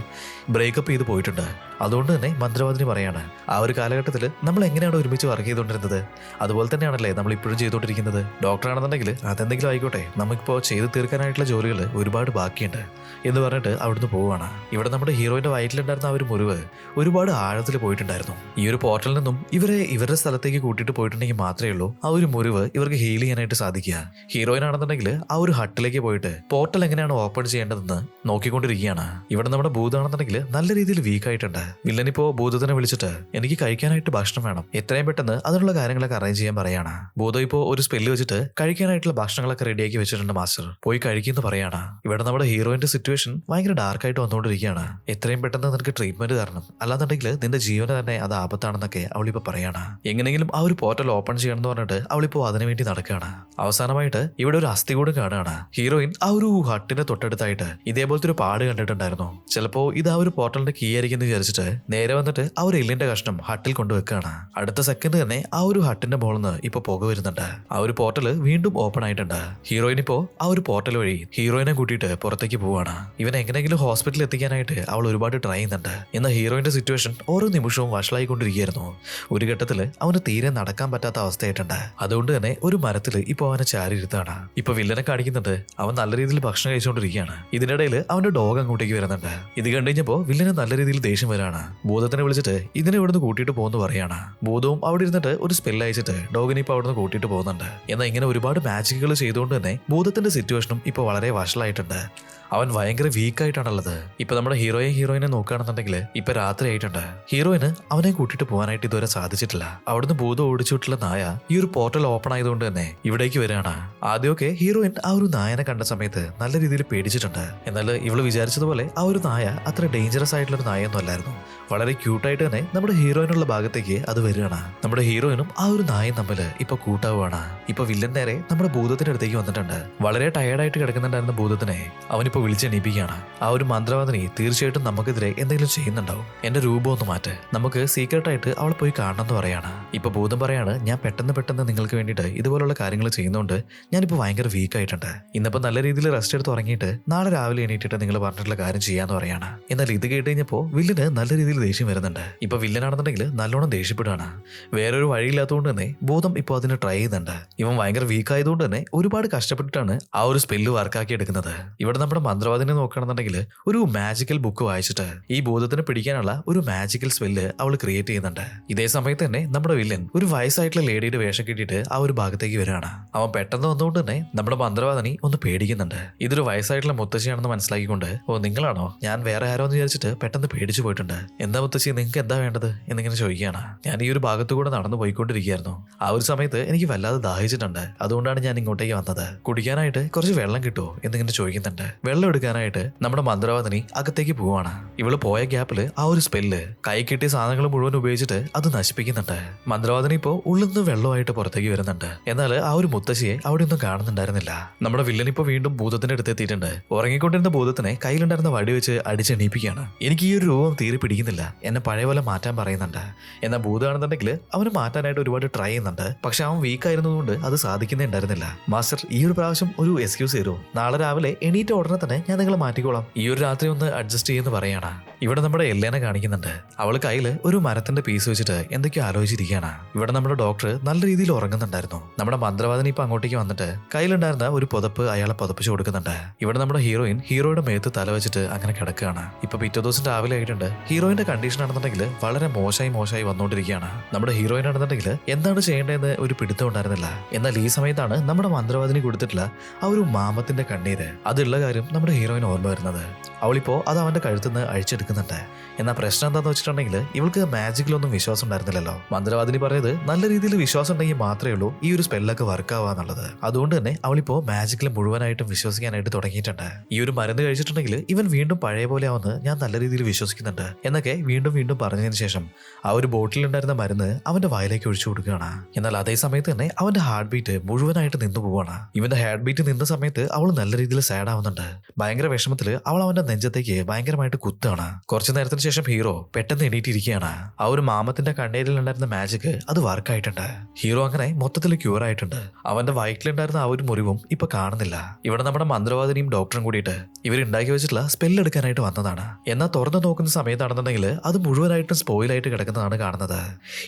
ബ്രേക്കപ്പ് ചെയ്ത് പോയിട്ടുണ്ട്. അതുകൊണ്ട് തന്നെ മന്ത്രവാദിനി പറയാണ് ആ ഒരു കാലഘട്ടത്തിൽ നമ്മൾ എങ്ങനെയാണ് ഒരുമിച്ച് വർക്ക് ചെയ്തുകൊണ്ടിരുന്നത്? അതുപോലെ തന്നെയാണല്ലേ നമ്മൾ ഇപ്പോഴും ചെയ്തുകൊണ്ടിരിക്കുന്നത്? ഡോക്ടറാണെന്നുണ്ടെങ്കിൽ അതെന്തെങ്കിലും ആയിക്കോട്ടെ നമുക്കിപ്പോൾ ചെയ്തു തീർക്കാനായിട്ടുള്ള ജോലികൾ ഒരുപാട് ബാക്കിയുണ്ട് എന്ന് പറഞ്ഞിട്ട് അവിടുന്ന് പോവുകയാണ്. ഇവിടെ നമ്മുടെ ഹീറോയിന്റെ വയറ്റിലുണ്ടായിരുന്ന ആ ഒരു മുറിവ് ഒരുപാട് ആഴത്തിൽ പോയിട്ടുണ്ടായിരുന്നു. ഈ ഒരു പോർട്ടലിൽ നിന്നും ഇവരെ ഇവരുടെ സ്ഥലത്തേക്ക് കൂട്ടിയിട്ട് പോയിട്ടുണ്ടെങ്കിൽ മാത്രമേ ഉള്ളൂ ആ ഒരു മുറിവ് ഇവർക്ക് ഹീൽ ചെയ്യാനായിട്ട് സാധിക്കുക. ഹീറോയിൻ ആണെന്നുണ്ടെങ്കിൽ ആ ഒരു ഹട്ടിലേക്ക് പോയിട്ട് പോർട്ടൽ എങ്ങനെയാണ് ഓപ്പൺ ചെയ്യേണ്ടതെന്ന് നോക്കിക്കൊണ്ടിരിക്കുകയാണ്. ഇവിടെ നമ്മുടെ ഭൂതമാണെന്നുണ്ടെങ്കിൽ നല്ല രീതിയിൽ വീക്കായിട്ടുണ്ട് വില്ലനിപ്പോ ഭൂതത്തിനെ വിളിച്ചിട്ട് എനിക്ക് കഴിക്കാനായിട്ട് ഭക്ഷണം വേണം. എത്രയും പെട്ടെന്ന് അതിനുള്ള കാര്യങ്ങളൊക്കെ അറേഞ്ച് ചെയ്യാൻ പറയാണ്. ഭൂതം ഇപ്പോ ഒരു സ്പെല്ല് വെച്ചിട്ട് കഴിക്കാനായിട്ടുള്ള ഭക്ഷണങ്ങളൊക്കെ റെഡിയാക്കി വെച്ചിട്ടുണ്ട് മാസ്റ്റർ പോയി കഴിക്കുന്നു പറയാണ്. ഇവിടെ നമ്മുടെ ഹീറോയിന്റെ സിറ്റുവേഷൻ ഭയങ്കര ഡാർക്ക് ആയിട്ട് വന്നുകൊണ്ടിരിക്കുകയാണ്. എത്രയും പെട്ടെന്ന് നിനക്ക് ട്രീറ്റ്മെന്റ് തരണം. അല്ലാന്നുണ്ടെങ്കിൽ നിന്റെ ജീവന് തന്നെ അത് ആപത്താണെന്നൊക്കെ അവളിപ്പോ പറയാണ്. എങ്ങനെയെങ്കിലും ആ ഒരു പോർട്ടൽ ഓപ്പൺ ചെയ്യണം എന്ന് പറഞ്ഞിട്ട് അവളിപ്പോ അതിനു വേണ്ടി നടക്കുകയാണ്. അവസാനമായിട്ട് ഇവിടെ ഒരു അസ്ഥി കൂടെ കാണുകയാണ്. ഹീറോയിൻ ആ ഒരു ഹട്ടിന്റെ തൊട്ടടുത്തായിട്ട് ഇതേപോലത്തെ ഒരു പാട് കണ്ടിട്ടുണ്ടായിരുന്നു. ചിലപ്പോ ഇത് ആ ഒരു പോർട്ടലിന്റെ കീ ആയിരിക്കും എന്ന് വിചാരിച്ചിട്ട് നേരെ വന്നിട്ട് ആ ഒരു എല്ലിന്റെ കഷ്ണം ഹട്ടിൽ കൊണ്ടുവെക്കുകയാണ്. അടുത്ത സെക്കൻഡ് തന്നെ ആ ഒരു ഹട്ടിന്റെ മുകളിൽ നിന്ന് ഇപ്പൊ പുക വരുന്നുണ്ട്. ആ ഒരു പോർട്ടൽ വീണ്ടും ഓപ്പൺ ആയിട്ടുണ്ട്. ഹീറോയിൻ ഇപ്പോ ആ ഒരു പോർട്ടൽ വഴി ഹീറോയിനെ കൂട്ടിയിട്ട് പുറത്തേക്ക് പോവാണ്. ഇവൻ എങ്ങനെയെങ്കിലും ഹോസ്പിറ്റലിൽ എത്തിക്കാനായിട്ട് അവൾ ഒരുപാട് ട്രൈ ചെയ്യുന്നുണ്ട്. എന്നാൽ ഹീറോയിന്റെ സിറ്റുവേഷൻ ഓരോ നിമിഷവും വഷളായിക്കൊണ്ടിരിക്കുകയായിരുന്നു ഒരു ഘട്ടത്തിൽ അവന് തീരെ നടക്കാൻ പറ്റാത്ത അവസ്ഥയായിട്ടുണ്ട്. അതുകൊണ്ട് തന്നെ ഒരു മരത്തിൽ ഇപ്പൊ അവനെ ചാരി ഇരുത്താണ് ഇപ്പൊ വില്ലനെ കാണിക്കുന്നുണ്ട്. അവൻ നല്ല രീതിയിൽ ഭക്ഷണം കഴിച്ചുകൊണ്ടിരിക്കുകയാണ്. ഇതിനിടയിൽ അവന്റെ ഡോഗ് അങ്ങോട്ടേക്ക് വരുന്നുണ്ട്. ഇത് കണ്ടു വില്ലന് നല്ല രീതിയിൽ ദേഷ്യം വരാണ്. ഭൂതത്തിനെ വിളിച്ചിട്ട് ഇതിനെ ഇവിടുന്ന് കൂട്ടിയിട്ട് പോകുന്നു പറയാണ്. ഭൂതവും അവിടെ ഇരുന്നിട്ട് ഒരു സ്പെല്ല് അയച്ചിട്ട് ഡോഗിനെ ഇപ്പൊ അവിടുന്ന് കൂട്ടിയിട്ട് പോകുന്നുണ്ട്. എന്നാൽ ഇങ്ങനെ ഒരുപാട് മാജിക്കുകൾ ചെയ്തുകൊണ്ട് തന്നെ ഭൂതത്തിന്റെ സിറ്റുവേഷനും ഇപ്പൊ വളരെ വഷളായിട്ടുണ്ട്. അവൻ ഭയങ്കര വീക്കായിട്ടാണുള്ളത് ഇപ്പൊ നമ്മുടെ ഹീറോയെ ഹീറോയിനെ നോക്കുകയാണെന്നുണ്ടെങ്കിൽ ഇപ്പൊ രാത്രി ആയിട്ടുണ്ട്. ഹീറോയിന് അവനെ കൂട്ടിയിട്ട് പോകാനായിട്ട് ഇതുവരെ സാധിച്ചിട്ടില്ല. അവിടുന്ന് ഭൂതം ഓടിച്ചുവിട്ടുള്ള നായ ഈ ഒരു പോർട്ടൽ ഓപ്പൺ ആയതുകൊണ്ട് തന്നെ ഇവിടേക്ക് വരികയാണ്. ആദ്യമൊക്കെ ഹീറോയിൻ ആ ഒരു നായനെ കണ്ട സമയത്ത് നല്ല രീതിയിൽ പേടിച്ചിട്ടുണ്ട്. എന്നാൽ ഇവൾ വിചാരിച്ചതുപോലെ ആ ഒരു നായ അത്ര ഡേഞ്ചറസ് ആയിട്ടുള്ള ഒരു നായൊന്നും അല്ലായിരുന്നു. വളരെ ക്യൂട്ടായിട്ട് തന്നെ നമ്മുടെ ഹീറോയിനുള്ള ഭാഗത്തേക്ക് അത് വരികയാണ്. നമ്മുടെ ഹീറോയിനും ആ ഒരു നായും തമ്മിൽ ഇപ്പൊ കൂട്ടാവുകയാണ്. ഇപ്പൊ വില്ലൻ നേരെ നമ്മുടെ ഭൂതത്തിന്റെ അടുത്തേക്ക് വന്നിട്ടുണ്ട്. വളരെ ടയർഡായിട്ട് കിടക്കുന്നുണ്ടായിരുന്ന ഭൂതത്തിനെ അവനിപ്പോ വിളിച്ചെണീപ്പിക്കുകയാണ്. ആ ഒരു മന്ത്രവാദിനി തീർച്ചയായിട്ടും നമുക്കെതിരെ എന്തെങ്കിലും ചെയ്യുന്നുണ്ടാവും. എന്റെ രൂപം ഒന്ന് മാറ്റ്. നമുക്ക് സീക്രട്ട് ആയിട്ട് അവൾ പോയി കാണണം എന്ന് പറയാണ്. ഇപ്പൊ ബോധം പറയാണ് ഞാൻ പെട്ടെന്ന് പെട്ടെന്ന് നിങ്ങൾക്ക് വേണ്ടിയിട്ട് ഇതുപോലുള്ള കാര്യങ്ങൾ ചെയ്യുന്നതുകൊണ്ട് ഞാനിപ്പോൾ ഭയങ്കര വീക്ക് ആയിട്ടുണ്ട്. ഇന്നിപ്പോ നല്ല രീതിയിൽ റെസ്റ്റ് എടുത്ത് ഉറങ്ങിയിട്ട് നാളെ രാവിലെ എണീറ്റിട്ട് നിങ്ങൾ പറഞ്ഞിട്ടുള്ള കാര്യം ചെയ്യാന്ന് പറയാണ്. എന്നാൽ ഇത് കേട്ട് കഴിഞ്ഞപ്പോൾ വില്ലിന് നല്ല രീതിയിൽ ദേഷ്യം വരുന്നുണ്ട്. ഇപ്പൊ വില്ലനാണെന്നുണ്ടെങ്കിൽ നല്ലോണം ദേഷ്യപ്പെടുകയാണ് വേറൊരു വഴിയില്ലാത്തതുകൊണ്ട് തന്നെ ബോധം ഇപ്പോൾ അതിന് ട്രൈ ചെയ്യുന്നുണ്ട്. ഇവൻ ഭയങ്കര വീക്ക് ആയതുകൊണ്ട് തന്നെ ഒരുപാട് കഷ്ടപ്പെട്ടിട്ടാണ് ആ ഒരു സ്പെല്ല് വർക്കാക്കി എടുക്കുന്നത്. ഇവിടെ നമ്മുടെ മന്ത്രവാദിനെ നോക്കുകയാണെന്നുണ്ടെങ്കിൽ ഒരു മാജിക്കൽ ബുക്ക് വായിച്ചിട്ട് ഈ ഭൂതത്തിനെ പിടിക്കാനുള്ള ഒരു മാജിക്കൽ സ്പെല്ല് അവൾ ക്രിയേറ്റ് ചെയ്യുന്നുണ്ട്. ഇതേ സമയത്ത് തന്നെ നമ്മുടെ വില്ലൻ ഒരു വയസ്സായിട്ടുള്ള ലേഡിയുടെ വേഷം കിട്ടിയിട്ട് ആ ഒരു ഭാഗത്തേക്ക് വരികയാണ്. അവൻ പെട്ടെന്ന് വന്നുകൊണ്ട് തന്നെ നമ്മുടെ മന്ത്രവാദിനി ഒന്ന് പേടിക്കുന്നുണ്ട്. ഇതൊരു വയസ്സായിട്ടുള്ള മുത്തശ്ശിയാണെന്ന് മനസ്സിലാക്കിക്കൊണ്ട് ഓ നിങ്ങളാണോ? ഞാൻ വേറെ ആരോ എന്ന് വിചാരിച്ചിട്ട് പെട്ടെന്ന് പേടിച്ചു പോയിട്ടുണ്ട്. എന്താ മുത്തശ്ശി നിങ്ങൾക്ക് എന്താ വേണ്ടത്? എന്നിങ്ങനെ ചോദിക്കുകയാണ്. ഞാൻ ഈ ഒരു ഭാഗത്തു കൂടെ നടന്നു പോയിക്കൊണ്ടിരിക്കുകയായിരുന്നു. ആ ഒരു സമയത്ത് എനിക്ക് വല്ലാതെ ദാഹിച്ചിട്ടുണ്ട്. അതുകൊണ്ടാണ് ഞാൻ ഇങ്ങോട്ടേക്ക് വന്നത്. കുടിക്കാനായിട്ട് കുറച്ച് വെള്ളം കിട്ടുമോ? എന്നിങ്ങനെ ചോദിക്കുന്നുണ്ട്. വെള്ളം എടുക്കാനായിട്ട് നമ്മുടെ മന്ത്രവാദിനി അകത്തേക്ക് പോവാണ്. ഇവൾ പോയ ഗ്യാപ്പിൽ ആ ഒരു സ്പെല്ല് കൈ കിട്ടിയ സാധനങ്ങൾ മുഴുവൻ ഉപയോഗിച്ചിട്ട് അത് നശിപ്പിക്കുന്നുണ്ട്. മന്ത്രവാദിനി ഇപ്പോ ഉള്ളിൽ നിന്ന് വെള്ളമായിട്ട് പുറത്തേക്ക് വരുന്നുണ്ട്. എന്നാൽ ആ ഒരു മുത്തശ്ശിയെ അവിടെ ഒന്നും കാണുന്നുണ്ടായിരുന്നില്ല. നമ്മുടെ വില്ലൻ ഇപ്പൊ വീണ്ടും ഭൂതത്തിന്റെ അടുത്ത് എത്തിയിട്ടുണ്ട്. ഉറങ്ങിക്കൊണ്ടിരുന്ന ഭൂതത്തിനെ കയ്യിലുണ്ടായിരുന്ന വടി വെച്ച് അടിച്ചെണീപ്പിക്കുകയാണ്. എനിക്ക് ഈ ഒരു രൂപം തീരെ പിടിക്കുന്നില്ല. എന്നെ പഴയ പോലെ മാറ്റാൻ പറയുന്നുണ്ട്. എന്നാൽ ഭൂതമാണെന്നുണ്ടെങ്കിൽ അവന് മാറ്റാനായിട്ട് ഒരുപാട് ട്രൈ ചെയ്യുന്നുണ്ട്. പക്ഷെ അവൻ വീക്ക് ആയിരുന്നതുകൊണ്ട് അത് സാധിക്കുന്നേ ഉണ്ടായിരുന്നില്ല. മാസ്റ്റർ ഈ ഒരു പ്രാവശ്യം ഒരു എക്സ്ക്യൂസ് തരുമോ നാളെ രാവിലെ എണീറ്റ ഉടനെ തന്നെ ഞാൻ നിങ്ങളെ മാറ്റിക്കോളാം. ഈ ഒരു രാത്രി ഒന്ന് അഡ്ജസ്റ്റ് ചെയ്യുമെന്ന് പറയാണ്. ഇവിടെ നമ്മുടെ എല്ലേനെ കാണിക്കുന്നുണ്ട്. അവൾ കയ്യിൽ ഒരു മരത്തിന്റെ പീസ് വെച്ചിട്ട് എന്തൊക്കെയോ ആലോചിച്ചിരിക്കുകയാണ്. ഇവിടെ നമ്മുടെ ഡോക്ടർ നല്ല രീതിയിൽ ഉറങ്ങുന്നുണ്ടായിരുന്നു. നമ്മുടെ മന്ത്രവാദിനി ഇപ്പൊ അങ്ങോട്ടേക്ക് വന്നിട്ട് കയ്യിലുണ്ടായിരുന്ന ഒരു പുതപ്പ് അയാളെ പുതപ്പിച്ചു കൊടുക്കുന്നുണ്ട്. ഇവിടെ നമ്മുടെ ഹീറോയിൻ ഹീറോയുടെ മേത്ത് തല വെച്ചിട്ട് അങ്ങനെ കിടക്കുകയാണ്. ഇപ്പൊ പിറ്റേ ദിവസം രാവിലെ ആയിട്ടുണ്ട്. ഹീറോയിന്റെ കണ്ടീഷൻ ആണെന്നുണ്ടെങ്കിൽ വളരെ മോശമായി മോശമായി വന്നുകൊണ്ടിരിക്കുകയാണ് നമ്മുടെ ഹീറോയിൻ ആണെന്നുണ്ടെങ്കിൽ എന്താണ് ചെയ്യേണ്ടതെന്ന് ഒരു പിടുത്തം ഉണ്ടായിരുന്നില്ല. എന്നാൽ ഈ സമയത്താണ് നമ്മുടെ മന്ത്രവാദിനി കൊടുത്തിട്ടുള്ള ആ ഒരു മാമത്തിന്റെ കണ്ണീര്. അതുള്ള കാര്യം നമ്മുടെ ഹീറോയിൻ ഓർമ്മ വരുന്നത്. അവളിപ്പോൾ അത് അവന്റെ കഴുത്തിൽ നിന്ന് അഴിച്ചെടുക്കുന്നുണ്ട്. എന്നാൽ പ്രശ്നം എന്താണെന്ന് വെച്ചിട്ടുണ്ടെങ്കിൽ ഇവൾക്ക് മാജിക്കിലൊന്നും വിശ്വാസം ഉണ്ടായിരുന്നില്ലല്ലോ. മന്ത്രവാദിനി പറഞ്ഞത് നല്ല രീതിയിൽ വിശ്വാസം ഉണ്ടെങ്കിൽ മാത്രമേ ഉള്ളൂ ഈ ഒരു സ്പെല്ലൊക്കെ വർക്ക് ആവാന്നുള്ളത് അതുകൊണ്ട് തന്നെ അവളിപ്പോൾ മാജിക്കിൽ മുഴുവനായിട്ടും വിശ്വസിക്കാനായിട്ട് തുടങ്ങിയിട്ടുണ്ട്. ഈ ഒരു മരുന്ന് കഴിച്ചിട്ടുണ്ടെങ്കിൽ ഇവൻ വീണ്ടും പഴയ പോലെ ആവുമെന്ന് ഞാൻ നല്ല രീതിയിൽ വിശ്വസിക്കുന്നുണ്ട്. എന്നൊക്കെ വീണ്ടും വീണ്ടും പറഞ്ഞതിന് ശേഷം ആ ഒരു ബോട്ടിലുണ്ടായിരുന്ന മരുന്ന് അവന്റെ വായിലേക്ക് ഒഴിച്ചു കൊടുക്കുകയാണ്. എന്നാൽ അതേ സമയത്ത് തന്നെ അവന്റെ ഹാർട്ട് ബീറ്റ് മുഴുവനായിട്ട് നിന്നു പോവുകയാണ്. ഇവന്റെ ഹാർട്ട് ബീറ്റ് നിന്ന സമയത്ത് അവൾ നല്ല രീതിയിൽ സാഡ് ആവുന്നുണ്ട്. ഭയങ്കര വിഷമത്തിൽ അവൾ അവന്റെ നെഞ്ചത്തേക്ക് ഭയങ്കരമായിട്ട് കുത്താണ് കുറച്ചു നേരത്തിന് ശേഷം ഹീറോ പെട്ടെന്ന് എണീറ്റിരിക്കുകയാണ്. ആ ഒരു മാമത്തിന്റെ കണ്ണീരിൽ ഉണ്ടായിരുന്ന മാജിക് അത് വർക്കായിട്ടുണ്ട് ഹീറോ അങ്ങനെ മൊത്തത്തിൽ ക്യൂർ ആയിട്ടുണ്ട്. അവന്റെ വയറ്റിലുണ്ടായിരുന്ന ആ ഒരു മുറിവും ഇപ്പൊ കാണുന്നില്ല. ഇവിടെ നമ്മുടെ മന്ത്രവാദിനിയും ഡോക്ടറും കൂടിയിട്ട് ഇവർ ഉണ്ടാക്കി വെച്ചിട്ടുള്ള സ്പെല്ല് എടുക്കാനായിട്ട് വന്നതാണ്. എന്നാൽ തുറന്നു നോക്കുന്ന സമയത്താണെന്നുണ്ടെങ്കിൽ അത് മുഴുവനായിട്ടും സ്പോയിലായിട്ട് കിടക്കുന്നതാണ് കാണുന്നത്.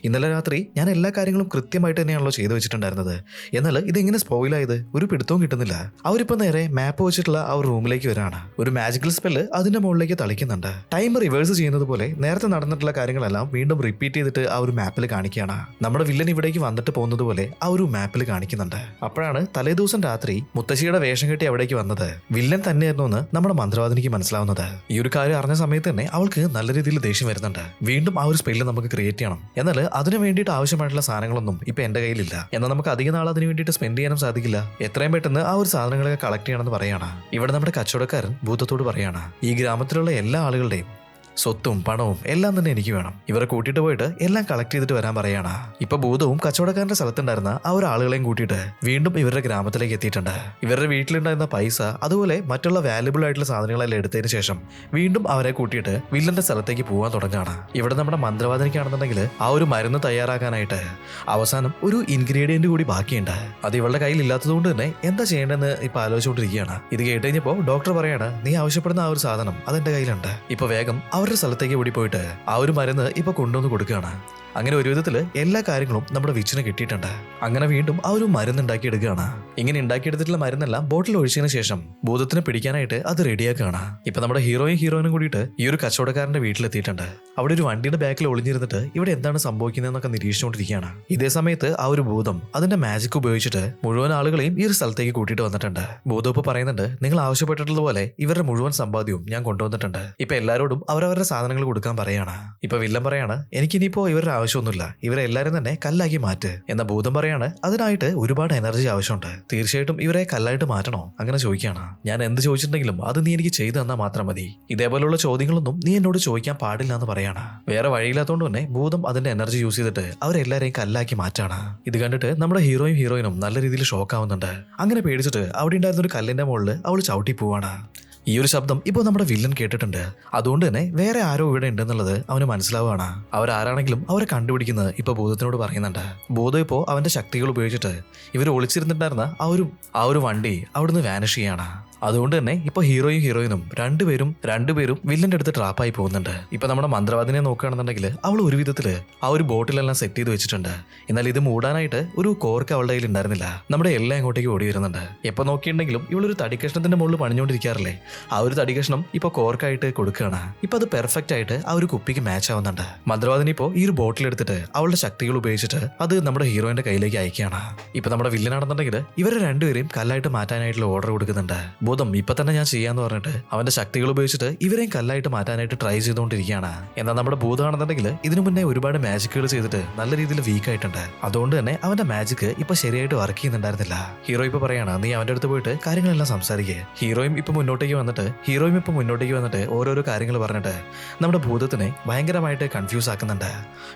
ഇന്നലെ രാത്രി ഞാൻ എല്ലാ കാര്യങ്ങളും കൃത്യമായിട്ട് തന്നെയാണല്ലോ ചെയ്തു വെച്ചിട്ടുണ്ടായിരുന്നത്. എന്നാൽ ഇതെങ്ങനെ സ്പോയിലായത് ഒരു പിടുത്തവും കിട്ടുന്നില്ല. അവരിപ്പോ നേരെ മാപ്പ് വെച്ചിട്ടുള്ള ആ ഒരു റൂമിലേക്ക് വരാണ്. ഒരു മാജിക്കൽ സ്പെല്ല് അതിന്റെ മുകളിലേക്ക് തളിക്കുന്നുണ്ട്. ടൈം റിവേഴ്സ് ചെയ്യുന്നത് പോലെ നേരത്തെ നടന്നിട്ടുള്ള കാര്യങ്ങളെല്ലാം വീണ്ടും റിപ്പീറ്റ് ചെയ്തിട്ട് ആ ഒരു മാപ്പിൽ കാണിക്കുകയാണ്. നമ്മുടെ വില്ലൻ ഇവിടേക്ക് വന്നിട്ട് പോകുന്നത് പോലെ ആ ഒരു മാപ്പിൽ കാണിക്കുന്നുണ്ട്. അപ്പോഴാണ് തലേദിവസം രാത്രി മുത്തശ്ശിയുടെ വേഷം കെട്ടി അവിടേക്ക് വന്നത് വില്ലൻ തന്നെയായിരുന്നു എന്ന് നമ്മുടെ മന്ത്രവാദിനിക്ക് മനസ്സിലാവുന്നത്. ഈ ഒരു കാര്യം അറിഞ്ഞ സമയത്ത് തന്നെ അവൾക്ക് നല്ല രീതിയിൽ ദേഷ്യം വരുന്നുണ്ട്. വീണ്ടും ആ ഒരു സ്പെല്ല് നമുക്ക് ക്രിയേറ്റ് ചെയ്യണം. എന്നാൽ അതിന് വേണ്ടിയിട്ട് ആവശ്യമായിട്ടുള്ള സാധനങ്ങളൊന്നും ഇപ്പൊ എന്റെ കയ്യിലില്ല. എന്നാൽ നമുക്ക് അധിക നാൾ അതിന് വേണ്ടിയിട്ട് സ്പെൻഡ് ചെയ്യാനും സാധിക്കില്ല. എത്രയും പെട്ടെന്ന് ആ ഒരു സാധനങ്ങളൊക്കെ കളക്ട് ചെയ്യണമെന്ന് പറയാണ്. ഇവിടെ നമ്മുടെ കച്ചവടക്കാരൻ ഭൂതത്തോട് പറയാണ് ഈ ഗ്രാമത്തിലുള്ള എല്ലാ ആളുകളുടെയും സ്വത്തും പണവും എല്ലാം തന്നെ എനിക്ക് വേണം. ഇവരെ കൂട്ടിയിട്ട് പോയിട്ട് എല്ലാം കളക്ട് ചെയ്തിട്ട് വരാൻ പറയാണ്. ഇപ്പൊ ഭൂതവും കച്ചവടക്കാരന്റെ സ്ഥലത്തുണ്ടായിരുന്ന ആ ഒരു ആളുകളെയും കൂട്ടിയിട്ട് വീണ്ടും ഇവരുടെ ഗ്രാമത്തിലേക്ക് എത്തിയിട്ടുണ്ട്. ഇവരുടെ വീട്ടിലുണ്ടായിരുന്ന പൈസ അതുപോലെ മറ്റുള്ള വാല്യുബിൾ ആയിട്ടുള്ള സാധനങ്ങളെല്ലാം എടുത്തതിന് ശേഷം വീണ്ടും അവരെ കൂട്ടിയിട്ട് വില്ലന്റെ സ്ഥലത്തേക്ക് പോകാൻ തുടങ്ങുകയാണ് ഇവിടെ നമ്മുടെ മന്ത്രവാദിനിക്കാണെന്നുണ്ടെങ്കിൽ ആ ഒരു മരുന്ന് തയ്യാറാക്കാനായിട്ട് അവസാനം ഒരു ഇൻഗ്രീഡിയന്റ് കൂടി ബാക്കിയുണ്ട്. അത് ഇവളുടെ കയ്യിൽ ഇല്ലാത്തതുകൊണ്ട് തന്നെ എന്താ ചെയ്യേണ്ടതെന്ന് ഇപ്പൊ ആലോചിച്ചുകൊണ്ടിരിക്കുകയാണ്. ഇത് കേട്ട് കഴിഞ്ഞപ്പോ ഡോക്ടർ പറയാണ് നീ ആവശ്യപ്പെടുന്ന ആ ഒരു സാധനം അതെന്റെ കയ്യിലുണ്ട്. ഇപ്പൊ വേഗം അവരുടെ സ്ഥലത്തേക്ക് ഓടി പോയിട്ട് ആ ഒരു മരുന്ന് ഇപ്പൊ കൊണ്ടുവന്ന് കൊടുക്കുകയാണ്. അങ്ങനെ ഒരു വിധത്തിൽ എല്ലാ കാര്യങ്ങളും നമ്മുടെ വിച്ചിന് കിട്ടിയിട്ടുണ്ട്. അങ്ങനെ വീണ്ടും ആ ഒരു മരുന്ന് ഉണ്ടാക്കിയെടുക്കുകയാണ്. ഇങ്ങനെ ഉണ്ടാക്കിയെടുത്തിട്ടുള്ള മരുന്നെല്ലാം ബോട്ടിൽ ഒഴിച്ചതിന് ശേഷം ഭൂതത്തിനെ പിടിക്കാനായിട്ട് അത് റെഡിയാക്കുകയാണ്. ഇപ്പൊ നമ്മുടെ ഹീറോയും ഹീറോയിനും കൂടിയിട്ട് ഈ ഒരു കച്ചവടക്കാരന്റെ വീട്ടിലെത്തിയിട്ടുണ്ട്. അവിടെ ഒരു വണ്ടിയുടെ ബാക്കിൽ ഒളിഞ്ഞിരുന്നിട്ട് ഇവിടെ എന്താണ് സംഭവിക്കുന്നതെന്നൊക്കെ നിരീക്ഷിച്ചുകൊണ്ടിരിക്കുകയാണ്. ഇതേ സമയത്ത് ആ ഒരു ഭൂതം അതിന്റെ മാജിക് ഉപയോഗിച്ചിട്ട് മുഴുവൻ ആളുകളെയും ഈ ഒരു സ്ഥലത്തേക്ക് കൂട്ടിയിട്ട് വന്നിട്ടുണ്ട്. ഭൂതം ഇപ്പൊ പറയുന്നുണ്ട് നിങ്ങൾ ആവശ്യപ്പെട്ടിട്ടുള്ളതുപോലെ ഇവരുടെ മുഴുവൻ സമ്പാദ്യവും ഞാൻ കൊണ്ടുവന്നിട്ടുണ്ട്. ഇപ്പൊ എല്ലാരോടും അവരവരുടെ സാധനങ്ങൾ കൊടുക്കാൻ പറയാണ്. ഇപ്പൊ വില്ലൻ പറയാണ് എനിക്കിനിയിപ്പോ ഇവരുടെ ആവശ്യമൊന്നുമില്ല. ഇവരെ എല്ലാരും തന്നെ കല്ലാക്കി മാറ്റ് എന്ന ഭൂതം പറയാണ്. അതിനായിട്ട് ഒരുപാട് എനർജി ആവശ്യമുണ്ട്. തീർച്ചയായിട്ടും ഇവരെ കല്ലായിട്ട് മാറ്റണോ? അങ്ങനെ ചോദിക്കുകയാണ്. ഞാൻ എന്ത് ചോദിച്ചിട്ടുണ്ടെങ്കിലും അത് നീ എനിക്ക് ചെയ്തു തന്നാൽ മാത്രം മതി. ഇതേപോലുള്ള ചോദ്യങ്ങളൊന്നും നീ എന്നോട് ചോദിക്കാൻ പാടില്ല എന്ന് പറയാണ്. വേറെ വഴിയില്ലാത്തതുകൊണ്ട് തന്നെ ഭൂതം അതിന്റെ എനർജി യൂസ് ചെയ്തിട്ട് അവരെല്ലാരെയും കല്ലാക്കി മാറ്റാണ്. ഇത് കണ്ടിട്ട് നമ്മുടെ ഹീറോയും ഹീറോയിനും നല്ല രീതിയിൽ ഷോക്ക് ആവുന്നുണ്ട്. അങ്ങനെ പേടിച്ചിട്ട് അവിടെ ഉണ്ടായിരുന്ന ഒരു കല്ലിന്റെ മുകളിൽ അവൾ ചവിട്ടി പോവാണ്. ഈ ഒരു ശബ്ദം ഇപ്പോൾ നമ്മുടെ വില്ലൻ കേട്ടിട്ടുണ്ട്. അതുകൊണ്ട് തന്നെ വേറെ ആരോ ഇവിടെ ഉണ്ടെന്നുള്ളത് അവന് മനസ്സിലാവുകയാണ്. അവരാരാണെങ്കിലും അവരെ കണ്ടുപിടിക്കുന്നത് ഇപ്പൊ ഭൂതത്തിനോട് പറയുന്നുണ്ട്. ഭൂതം ഇപ്പോ അവന്റെ ശക്തികൾ ഉപയോഗിച്ചിട്ട് ഇവർ ഒളിച്ചിരുന്നിട്ടുണ്ടായിരുന്ന ആ ഒരു ആ ഒരു വണ്ടി അവിടുന്ന് വാനിഷ് ചെയ്യാണ്. അതുകൊണ്ട് തന്നെ ഇപ്പൊ ഹീറോയും ഹീറോയിനും രണ്ടുപേരും രണ്ടുപേരും വില്ലന്റെ അടുത്ത് ട്രാപ്പായി പോകുന്നുണ്ട്. ഇപ്പൊ നമ്മുടെ മന്ത്രവാദിനെ നോക്കുകയാണെന്നുണ്ടെങ്കിൽ അവൾ ഒരു വിധത്തിൽ ആ ഒരു ബോട്ടിലെല്ലാം സെറ്റ് ചെയ്ത് വെച്ചിട്ടുണ്ട്. എന്നാൽ ഇത് മൂടാനായിട്ട് ഒരു കോർക്ക് അവളുടെ കയ്യിൽ ഉണ്ടായിരുന്നില്ല. നമ്മുടെ എല്ലാം ഇങ്ങോട്ടേക്ക് ഓടി വരുന്നുണ്ട്. എപ്പോ നോക്കിയിട്ടുണ്ടെങ്കിലും ഇവളൊരു തടിക്കഷ്ണത്തിന്റെ മുകളിൽ പണിഞ്ഞുകൊണ്ടിരിക്കാറില്ലേ? ആ ഒരു തടികഷ്ണം ഇപ്പൊ കോർക്കായിട്ട് കൊടുക്കുകയാണ്. ഇപ്പൊ അത് പെർഫെക്റ്റ് ആയിട്ട് ആ ഒരു കുപ്പിക്ക് മാച്ച് ആവുന്നുണ്ട്. മന്ത്രവാദിനി ഇപ്പോ ഈ ഒരു ബോട്ടിൽ എടുത്തിട്ട് അവളുടെ ശക്തികൾ ഉപയോഗിച്ചിട്ട് അത് നമ്മുടെ ഹീറോയിന്റെ കയ്യിലേക്ക് അയക്കുകയാണ്. ഇപ്പൊ നമ്മുടെ വില്ലനാണെന്നുണ്ടെങ്കിൽ ഇവരെ രണ്ടുപേരെയും കല്ലായിട്ട് മാറ്റാനായിട്ടുള്ള ഓർഡർ കൊടുക്കുന്നുണ്ട്. ഭൂതം ഇപ്പൊ തന്നെ ഞാൻ ചെയ്യാന്ന് പറഞ്ഞിട്ട് അവന്റെ ശക്തികൾ ഉപയോഗിച്ചിട്ട് ഇവരെയും കല്ലായിട്ട് മാറ്റാനായിട്ട് ട്രൈ ചെയ്തുകൊണ്ടിരിക്കുകയാണ്. എന്നാൽ നമ്മുടെ ഭൂതമാണെന്നുണ്ടെങ്കിൽ ഇതിനു മുന്നേ ഒരുപാട് മാജിക്കുകൾ ചെയ്തിട്ട് നല്ല രീതിയിൽ വീക്ക് ആയിട്ടുണ്ട്. അതുകൊണ്ട് തന്നെ അവന്റെ മാജിക് ഇപ്പൊ ശരിയായിട്ട് വർക്ക് ചെയ്യുന്നുണ്ടായിരുന്നില്ല. ഹീറോ ഇപ്പൊ പറയാണ് നീ അവന്റെ അടുത്ത് പോയിട്ട് കാര്യങ്ങളെല്ലാം സംസാരിക്കുക ഹീറോയും ഇപ്പൊ മുന്നോട്ടേക്ക് വന്നിട്ട് ഹീറോയും ഇപ്പൊ മുന്നോട്ടേക്ക് വന്നിട്ട് ഓരോരോ കാര്യങ്ങൾ പറഞ്ഞിട്ട് നമ്മുടെ ഭൂതത്തിനെ ഭയങ്കരമായിട്ട് കൺഫ്യൂസ് ആക്കുന്നുണ്ട്.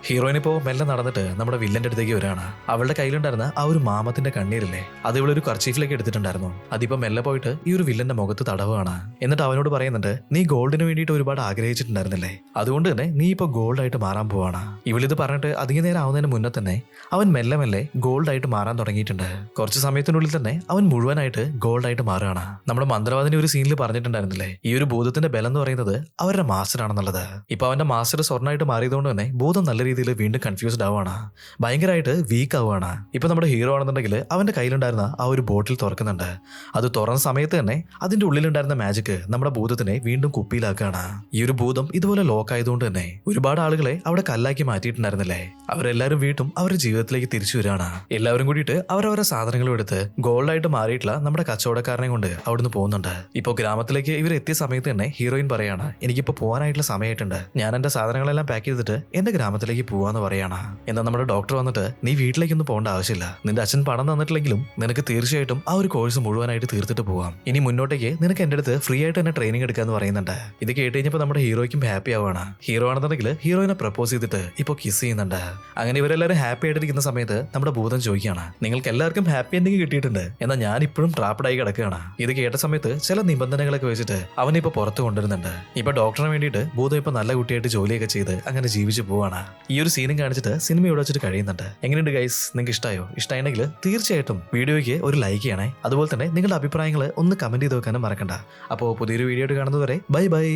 ഹീറോയിനിപ്പോ മെല്ലെ നടന്നിട്ട് നമ്മുടെ വില്ലന്റെ അടുത്തേക്ക് വരികയാണ്. അവളുടെ കയ്യിലുണ്ടായിരുന്ന ആ ഒരു മാമത്തിന്റെ കണ്ണീരില്ലേ? അത് ഇവളൊരു കർച്ചീഫിലേക്ക് എടുത്തിട്ടുണ്ടായിരുന്നു. അതിപ്പോ മെല്ലെ പോയിട്ട് ഈ ഒരു വില്ലന്റെ മുഖത്ത് തടവാണ് എന്നിട്ട് അവനോട് പറയുന്നുണ്ട് നീ ഗോൾഡിന് വേണ്ടിയിട്ട് ഒരുപാട് ആഗ്രഹിച്ചിട്ടുണ്ടായിരുന്നില്ലേ? അതുകൊണ്ട് തന്നെ നീ ഇപ്പൊ ഗോൾഡ് ആയിട്ട് മാറാൻ പോവാണ്. ഇവളിത് പറഞ്ഞിട്ട് അധിക നേരം ആവുന്നതിന് മുന്നേ തന്നെ അവൻ മെല്ലെ മെല്ലെ ഗോൾഡ് ആയിട്ട് മാറാൻ തുടങ്ങിയിട്ടുണ്ട്. കുറച്ച് സമയത്തിനുള്ളിൽ തന്നെ അവൻ മുഴുവനായിട്ട് ഗോൾഡ് ആയിട്ട് മാറുകയാണ്. നമ്മുടെ മന്ത്രവാദിനി ഒരു സീനിൽ പറഞ്ഞിട്ടുണ്ടായിരുന്നില്ലേ? ഈ ഒരു ഭൂതത്തിന്റെ ബലം എന്ന് പറയുന്നത് അവരുടെ മാസ്റ്റർ ആണെന്നുള്ളത് ഇപ്പൊ അവന്റെ മാസ്റ്റർ സ്വർണമായിട്ട് മാറിയതുകൊണ്ട് തന്നെ ഭൂതം നല്ല രീതിയിൽ വീണ്ടും കൺഫ്യൂസ്ഡ് ആവുകയാണ്. ഭയങ്കരമായിട്ട് വീക്ക് ആവുകയാണ്. ഇപ്പൊ നമ്മുടെ ഹീറോ ആണെന്നുണ്ടെങ്കിൽ അവന്റെ കയ്യിലുണ്ടായിരുന്ന ആ ഒരു ബോട്ടിൽ തുറക്കുന്നുണ്ട്. അത് തുറന്ന സമയത്ത് തന്നെ അതിന്റെ ഉള്ളിലുണ്ടായിരുന്ന മാജിക് നമ്മുടെ ഭൂതത്തിനെ വീണ്ടും കുപ്പിയിലാക്കുകയാണ്. ഈ ഒരു ഭൂതം ഇതുപോലെ ലോക്ക് ആയതുകൊണ്ട് തന്നെ ഒരുപാട് ആളുകളെ അവിടെ കല്ലാക്കി മാറ്റിയിട്ടുണ്ടായിരുന്നില്ലേ? അവരെല്ലാവരും വീണ്ടും അവരുടെ ജീവിതത്തിലേക്ക് തിരിച്ചു വരികയാണ്. എല്ലാവരും കൂടിയിട്ട് അവരവരുടെ സാധനങ്ങളും എടുത്ത് ഗോൾഡായിട്ട് മാറിയിട്ടുള്ള നമ്മുടെ കച്ചവടക്കാരനെ കൊണ്ട് അവിടുന്ന് പോകുന്നുണ്ട്. ഇപ്പോൾ ഗ്രാമത്തിലേക്ക് ഇവർ എത്തിയ സമയത്ത് തന്നെ ഹീറോയിൻ പറയാണ് എനിക്കിപ്പോൾ പോകാനായിട്ടുള്ള സമയമായിട്ടുണ്ട്. ഞാൻ എന്റെ സാധനങ്ങളെല്ലാം പാക്ക് ചെയ്തിട്ട് എന്റെ ഗ്രാമത്തിലേക്ക് പോവാന്ന് പറയാണ്. എന്നാൽ നമ്മുടെ ഡോക്ടർ വന്നിട്ട് നീ വീട്ടിലേക്കൊന്നും പോകേണ്ട ആവശ്യമില്ല. നിന്റെ അച്ഛൻ പണം തന്നിട്ടില്ലെങ്കിലും നിനക്ക് തീർച്ചയായിട്ടും ആ ഒരു കോഴ്സ് മുഴുവനായിട്ട് തീർത്തിട്ട് പോവാം. ഇനി മുന്നോട്ടേക്ക് നിനക്ക് എന്റെ അടുത്ത് ഫ്രീ ആയിട്ട് തന്നെ ട്രെയിനിങ് എടുക്കാന്ന് പറയുന്നുണ്ട്. ഇത് കേട്ട് കഴിഞ്ഞപ്പോൾ നമ്മുടെ ഹീറോയ്ക്കും ഹാപ്പി ആവുകയാണ് ഹീറോ ആണെന്നുണ്ടെങ്കിൽ ഹീറോയിനെ പ്രപ്പോസ് ചെയ്തിട്ട് ഇപ്പോൾ കിസ് ചെയ്യുന്നുണ്ട്. അങ്ങനെ ഇവരെല്ലാവരും ഹാപ്പി ആയിട്ടിരിക്കുന്ന സമയത്ത് നമ്മുടെ ഭൂതം ചോദിക്കുകയാണ് നിങ്ങൾക്ക് എല്ലാവർക്കും ഹാപ്പി എൻഡിങ് കിട്ടിയിട്ടുണ്ട്. എന്നാൽ ഞാൻ ഇപ്പോഴും ട്രാപ്പഡായി കിടക്കുകയാണ്. ഇത് കേട്ട സമയത്ത് ചില നിബന്ധനകളൊക്കെ വെച്ചിട്ട് അവനെ ഇപ്പൊ പുറത്ത് കൊണ്ടുവരുന്നുണ്ട്. ഇപ്പൊ ഡോക്ടറിന് വേണ്ടിയിട്ട് ഭൂതം ഇപ്പൊ നല്ല കുട്ടിയായിട്ട് ജോലിയൊക്കെ ചെയ്ത് അങ്ങനെ ജീവിച്ചു പോവാണ്. ഈ ഒരു സീനും കാണിച്ചിട്ട് സിനിമ ഇവിടെ വെച്ചിട്ട് കഴിയുന്നുണ്ട്. എങ്ങനെയുണ്ട് ഗൈസ് നിങ്ങൾക്ക് ഇഷ്ടമായോ ഇഷ്ടമായെങ്കിൽ തീർച്ചയായിട്ടും വീഡിയോയ്ക്ക് ഒരു ലൈക്ക് ചെയ്യണേ. അതുപോലെ തന്നെ നിങ്ങളുടെ അഭിപ്രായങ്ങൾ ഒന്ന് കമന്റ് ചെയ്ത് വെക്കാനും മറക്കണ്ട. അപ്പോൾ പുതിയൊരു വീഡിയോ ആയിട്ട് കാണുന്നതുവരെ ബൈ ബൈ